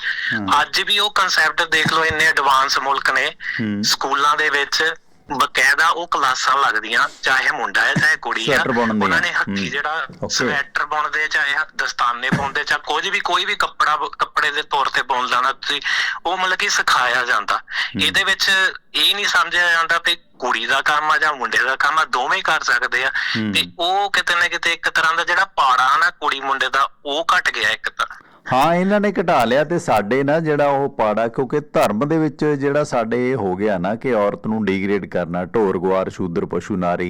Speaker 2: ਅੱਜ ਵੀ ਉਹ ਕਨਸੈਪਟ ਦੇਖ ਲਓ ਇੰਨੇ ਐਡਵਾਂਸ ਮੁਲਕ ਨੇ। ਸਕੂਲਾਂ ਦੇ ਵਿੱਚ ਬਕਾਇਦਾ ਉਹ ਕਲਾਸਾਂ ਲੱਗਦੀਆਂ ਚਾਹੇ ਮੁੰਡਾ ਹੈ ਚਾਹੇ ਕੁੜੀ
Speaker 1: ਦੀਆਂ।
Speaker 2: ਉਹਨਾਂ ਨੇ ਹੱਥੀ
Speaker 1: ਹੂੰ।
Speaker 2: ਜਿਹੜਾ. ਸਵੈਟਰ ਬੁਣਦੇ ਚਾਹੇ ਦਸਤਾਨੇ ਬੁਣਦੇ ਚਾਹੇ ਕੁਝ ਵੀ ਕੋਈ ਵੀ ਕੱਪੜਾ ਕੱਪੜੇ ਦੇ ਤੌਰ ਤੇ ਬੁਣ ਲੈਣਾ ਤੁਸੀਂ ਉਹ ਮਤਲਬ ਕਿ ਸਿਖਾਇਆ ਜਾਂਦਾ ਇਹਦੇ ਵਿੱਚ ਇਹ ਨਹੀਂ ਸਮਝਿਆ ਜਾਂਦਾ ਕਿ ਕੁੜੀ ਦਾ ਕੰਮ ਆ ਜਾਂ ਮੁੰਡੇ ਦਾ ਕੰਮ ਆ ਦੋਵੇਂ ਕਰ ਸਕਦੇ ਆ
Speaker 1: ਹੂੰ।
Speaker 2: ਤੇ ਉਹ ਕਿਤੇ ਨਾ ਕਿਤੇ ਇੱਕ ਤਰ੍ਹਾਂ ਦਾ ਜਿਹੜਾ ਪਾੜਾ ਨਾ ਕੁੜੀ ਮੁੰਡੇ ਦਾ ਉਹ ਘਟ ਗਿਆ ਇੱਕ ਤਰ੍ਹਾਂ
Speaker 1: ਹਾਂ ਇਹਨਾਂ ਨੇ ਘਟਾ ਲਿਆ ਤੇ ਸਾਡੇ ਨਾ ਜਿਹੜਾ ਉਹ ਪਾੜਾ ਕਿਉਂਕਿ ਧਰਮ ਦੇ ਵਿੱਚ ਜਿਹੜਾ ਸਾਡੇ ਇਹ ਹੋ ਗਿਆ ਨਾ ਕਿ ਔਰਤ ਨੂੰ ਡੀਗ੍ਰੇਡ ਕਰਨਾ ਢੋਰ ਗਵਾਰ ਸ਼ੂਦਰ ਪਸ਼ੂ ਨਾਰੀ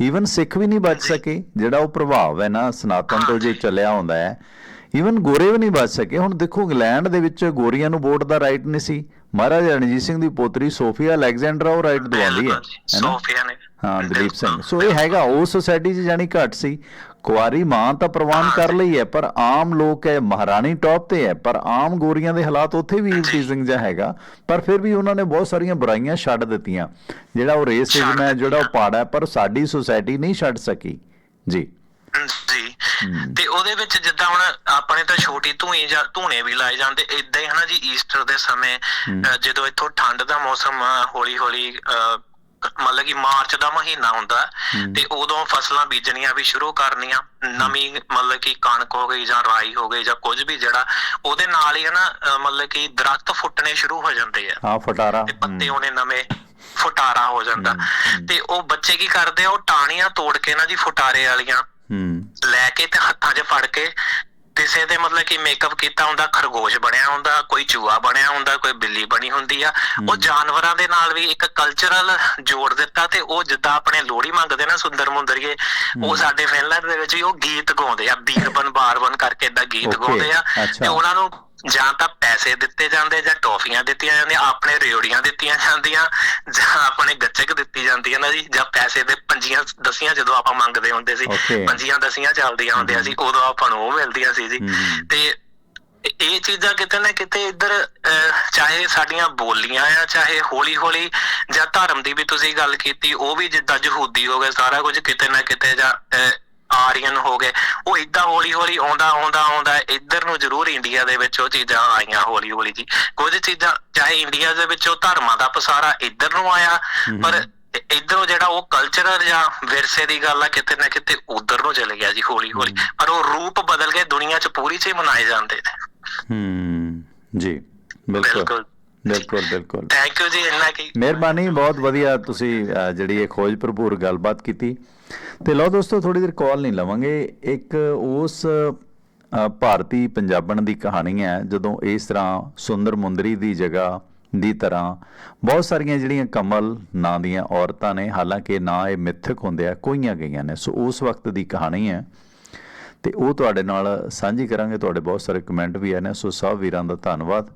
Speaker 1: ਈਵਨ ਸਿੱਖ ਵੀ ਨਹੀਂ ਬਚ ਸਕੇ। ਜਿਹੜਾ ਉਹ ਪ੍ਰਭਾਵ ਹੈ ਨਾ ਸਨਾਤਨ ਤੋਂ ਜੇ ਚੱਲਿਆ ਹੁੰਦਾ ਹੈ ਈਵਨ ਗੋਰੇ ਵੀ ਨਹੀਂ ਬਚ ਸਕੇ। ਹੁਣ ਦੇਖੋ ਇੰਗਲੈਂਡ ਦੇ ਵਿੱਚ ਗੋਰੀਆਂ ਨੂੰ ਵੋਟ ਦਾ ਰਾਈਟ ਨਹੀਂ ਸੀ। ਮਹਾਰਾਜਾ ਰਣਜੀਤ ਸਿੰਘ ਦੀ ਪੋਤਰੀ ਸੋਫੀਆ ਅਲੈਗਜ਼ੈਂਡਰਾ ਉਹ ਰਾਈਟ ਦਵਾਉਂਦੀ ਹੈ
Speaker 2: ਸੋਫੀਆ ਨੇ
Speaker 1: ਹਾਂ ਦਲੀਪ। ਸਿੰਘ। ਸੋ ਇਹ ਹੈਗਾ ਉਹ ਸੋਸਾਇਟੀ 'ਚ ਜਾਨੀ ਘੱਟ ਸੀ। ਕੁਆਰੀ ਮਾਂ ਤਾਂ ਪ੍ਰਵਾਨ ਕਰ ਲਈ ਹੈ ਪਰ ਆਮ ਲੋਕ ਹੈ ਮਹਾਰਾਣੀ ਟੌਪ ਤੇ ਹੈ ਪਰ ਆਮ ਗੋਰੀਆਂ ਦੇ ਹਾਲਾਤ ਉੱਥੇ ਵੀ ਟੀਜ਼ਿੰਗ ਜਿਹਾ ਹੈਗਾ। ਪਰ ਫਿਰ ਵੀ ਉਹਨਾਂ ਨੇ ਬਹੁਤ ਸਾਰੀਆਂ ਬੁਰਾਈਆਂ ਛੱਡ ਦਿੱਤੀਆਂ। ਜਿਹੜਾ ਉਹ ਰੇਸਿਜ਼ਮ ਹੈ ਜਿਹੜਾ ਉਹ ਪਾੜਾ ਪਰ ਸਾਡੀ ਸੋਸਾਇਟੀ ਨਹੀਂ ਛੱਡ ਸਕੀ। ਜੀ।
Speaker 2: ਜੀ ਤੇ ਉਹਦੇ ਵਿੱਚ ਜਿੱਦਾਂ ਹੁਣ ਆਪਣੇ ਤਾਂ ਛੋਟੀ ਧੂਏ ਜਾਂ ਧੂਣੇ ਵੀ ਲਾਏ ਜਾਂਦੇ ਇਦਾਂ ਹੀ ਹਨਾ ਜੀ ਈਸਟਰ ਦੇ ਸਮੇਂ ਜਦੋਂ ਇੱਥੋਂ ਠੰਡ ਦਾ ਮੌਸਮ ਹੌਲੀ ਹੌਲੀ ਮਤਲਬ ਕਿ ਮਾਰਚ ਦਾ ਮਹੀਨਾ ਹੁੰਦਾ ਤੇ ਉਦੋਂ ਫਸਲਾਂ ਬੀਜਣੀਆਂ ਵੀ ਸ਼ੁਰੂ ਕਰਨੀਆਂ ਨਵੀਂ ਮਤਲਬ ਕਿ ਕਣਕ ਹੋ ਗਈ ਜਾਂ ਰਾਈ ਹੋ ਗਈ ਜਾਂ ਕੁਝ ਵੀ ਜਿਹੜਾ ਉਹਦੇ ਨਾਲ ਹੀ ਹਨਾ ਮਤਲਬ ਕਿ ਦਰਖਤ ਫੁੱਟਣੇ ਸ਼ੁਰੂ ਹੋ ਜਾਂਦੇ ਆ।
Speaker 1: ਹਾਂ ਫਟਾਰਾ।
Speaker 2: ਤੇ ਪੱਤੇ ਉਹਨੇ ਨਵੇਂ ਫੁਟਾਰਾ ਹੋ ਜਾਂਦਾ। ਤੇ ਉਹ ਬੱਚੇ ਕੀ ਕਰਦੇ ਆ ਉਹ ਟਾਹਣੀਆਂ ਤੋੜ ਕੇ ਨਾ ਜੀ ਫੁਟਾਰੇ ਵਾਲੀਆਂ
Speaker 1: ਹੂੰ।
Speaker 2: ਲੈ ਕੇ ਤੇ ਹੱਥਾਂ 'ਚ ਫੜ ਕੇ ਕਿਸੇ ਦੇ ਮਤਲਬ ਕਿ ਮੇਕਅਪ ਕੀਤਾ ਹੁੰਦਾ ਖਰਗੋਸ਼ ਬਣਿਆ ਹੁੰਦਾ ਕੋਈ ਚੂਹਾ ਬਣਿਆ ਹੁੰਦਾ ਕੋਈ ਬਿੱਲੀ ਬਣੀ ਹੁੰਦੀ ਆ। ਉਹ ਜਾਨਵਰਾਂ ਦੇ ਨਾਲ ਵੀ ਇੱਕ ਕਲਚਰਲ ਜੋੜ ਦਿੱਤਾ ਤੇ ਉਹ ਜਿੱਦਾਂ ਆਪਣੇ ਲੋਹੜੀ ਮੰਗਦੇ ਨਾ ਸੁੰਦਰ ਮੁੰਦਰੀਏ ਉਹ ਸਾਡੇ ਫਿਨਲੈਂਡ ਦੇ ਵਿੱਚ ਵੀ ਉਹ ਗੀਤ ਗਾਉਂਦੇ ਆ ਬੀਰਬਨ ਬਾਰਬਨ ਕਰਕੇ ਇਦਾਂ ਗੀਤ ਗਾਉਂਦੇ ਆ। ਤੇ ਉਹਨਾਂ ਨੂੰ ਜਾਂ ਤਾਂ ਪੈਸੇ ਦਿੱਤੇ ਜਾਂਦੇ ਜਾਂ ਟੌਫੀਆਂ ਦਿੱਤੀਆਂ ਜਾਂਦੀਆਂ ਆਪਣੇ ਰਿਓੜੀਆਂ ਦਿੱਤੀਆਂ ਜਾਂਦੀਆਂ ਜਾਂ ਆਪਣੇ ਗੱਚਕ ਦਿੱਤੀ ਜਾਂਦੀ ਹੈ ਨਾ ਜੀ ਜਾਂ ਪੈਸੇ ਦੇ ਪੰਜੀਆਂ ਦਸੀਆਂ ਜਦੋਂ ਆਪਾਂ ਮੰਗਦੇ ਹੁੰਦੇ ਸੀ. ਪੰਜੀਆਂ ਦਸੀਆਂ ਚੱਲਦੀਆਂ ਹੁੰਦੀਆਂ ਸੀ ਉਦੋਂ ਆਪਾਂ ਨੂੰ ਉਹ ਮਿਲਦੀਆਂ ਸੀ ਜੀ। ਤੇ ਇਹ ਚੀਜ਼ਾਂ ਕਿਤੇ ਨਾ ਕਿਤੇ ਇੱਧਰ ਚਾਹੇ ਸਾਡੀਆਂ ਬੋਲੀਆਂ ਆ ਚਾਹੇ ਹੌਲੀ ਹੌਲੀ ਜਾਂ ਧਰਮ ਦੀ ਵੀ ਤੁਸੀਂ ਗੱਲ ਕੀਤੀ ਉਹ ਵੀ ਜਿੱਦਾਂ ਯਹੂਦੀ ਹੋ ਗਏ ਸਾਰਾ ਕੁਝ ਕਿਤੇ ਨਾ ਕਿਤੇ ਜਾਂ ਆਰੀਅਨ ਹੋ ਗਏ। ਉਹ ਇਦਾਂ ਹੌਲੀ ਹੌਲੀ ਆਉਂਦਾ ਆਉਂਦਾ ਆਉਂਦਾ ਇੱਧਰ ਨੂੰ ਜ਼ਰੂਰ ਇੰਡੀਆ ਦੇ ਵਿੱਚ ਉਹ ਚੀਜ਼ਾਂ ਆਈਆਂ ਹੌਲੀ ਹੌਲੀ ਜੀ। ਕੁਝ ਚੀਜ਼ਾਂ ਚਾਹੇ ਇੰਡੀਆ ਦੇ ਵਿੱਚ ਉਹ ਧਰਮਾਂ ਦਾ ਪਸਾਰਾ ਇੱਧਰ ਨੂੰ ਆਇਆ ਪਰ ਇਧਰੋਂ ਜਿਹੜਾ ਉਹ ਕਲਚਰ ਜਾਂ ਵਿਰਸੇ ਦੀ ਗੱਲ ਆ ਕਿਤੇ ਨਾ ਕਿਤੇ ਉਧਰ ਨੂੰ ਚਲੇ ਗਿਆ ਜੀ ਹੌਲੀ ਹੌਲੀ ਪਰ ਉਹ ਰੂਪ ਬਦਲ ਕੇ ਦੁਨੀਆ 'ਚ ਪੂਰੀ 'ਚ ਹੀ ਮਨਾਏ ਜਾਂਦੇ ਨੇ।
Speaker 1: ਹੂੰ ਜੀ। ਬਿਲਕੁਲ।
Speaker 2: ਬਿਲਕੁਲ।
Speaker 1: ਬਿਲਕੁਲ
Speaker 2: ਥੈਂਕ ਯੂ ਜੀ ਇੰਨਾ ਕੀ।
Speaker 1: ਮਿਹਰਬਾਨੀ ਬਹੁਤ ਵਧੀਆ ਤੁਸੀਂ ਜਿਹੜੀ ਇਹ ਖੋਜ ਭਰਪੂਰ ਗੱਲਬਾਤ ਕੀਤੀ। ਤੇ ਲਓ ਦੋਸਤੋ ਥੋੜੀ ਦੇਰ ਕਾਲ ਨਹੀਂ ਲਵਾਂਗੇ। ਇੱਕ ਉਸ ਭਾਰਤੀ ਪੰਜਾਬਣ ਦੀ ਕਹਾਣੀ ਹੈ, ਜਦੋਂ ਇਸ ਤਰ੍ਹਾਂ ਸੁੰਦਰ ਮੁੰਦਰੀ ਦੀ ਜਗ੍ਹਾ ਦੀ ਤਰ੍ਹਾਂ ਬਹੁਤ ਸਾਰੀਆਂ ਜਿਹੜੀਆਂ ਕਮਲ ਨਾਂ ਦੀਆਂ ਔਰਤਾਂ ਨੇ, ਹਾਲਾਂਕਿ ਨਾ ਇਹ ਮਿੱਥਕ ਹੁੰਦੇ ਆ, ਕੋਈਆਂ ਗਈਆਂ ਨੇ। ਸੋ ਉਸ ਵਕਤ ਦੀ ਕਹਾਣੀ ਹੈ ਤੇ ਉਹ ਤੁਹਾਡੇ ਨਾਲ ਸਾਂਝੀ ਕਰਾਂਗੇ। ਤੁਹਾਡੇ ਬਹੁਤ ਸਾਰੇ ਕਮੈਂਟ ਵੀ ਆਏ ਨੇ, ਸੋ ਸਭ ਵੀਰਾਂ ਦਾ ਧੰਨਵਾਦ।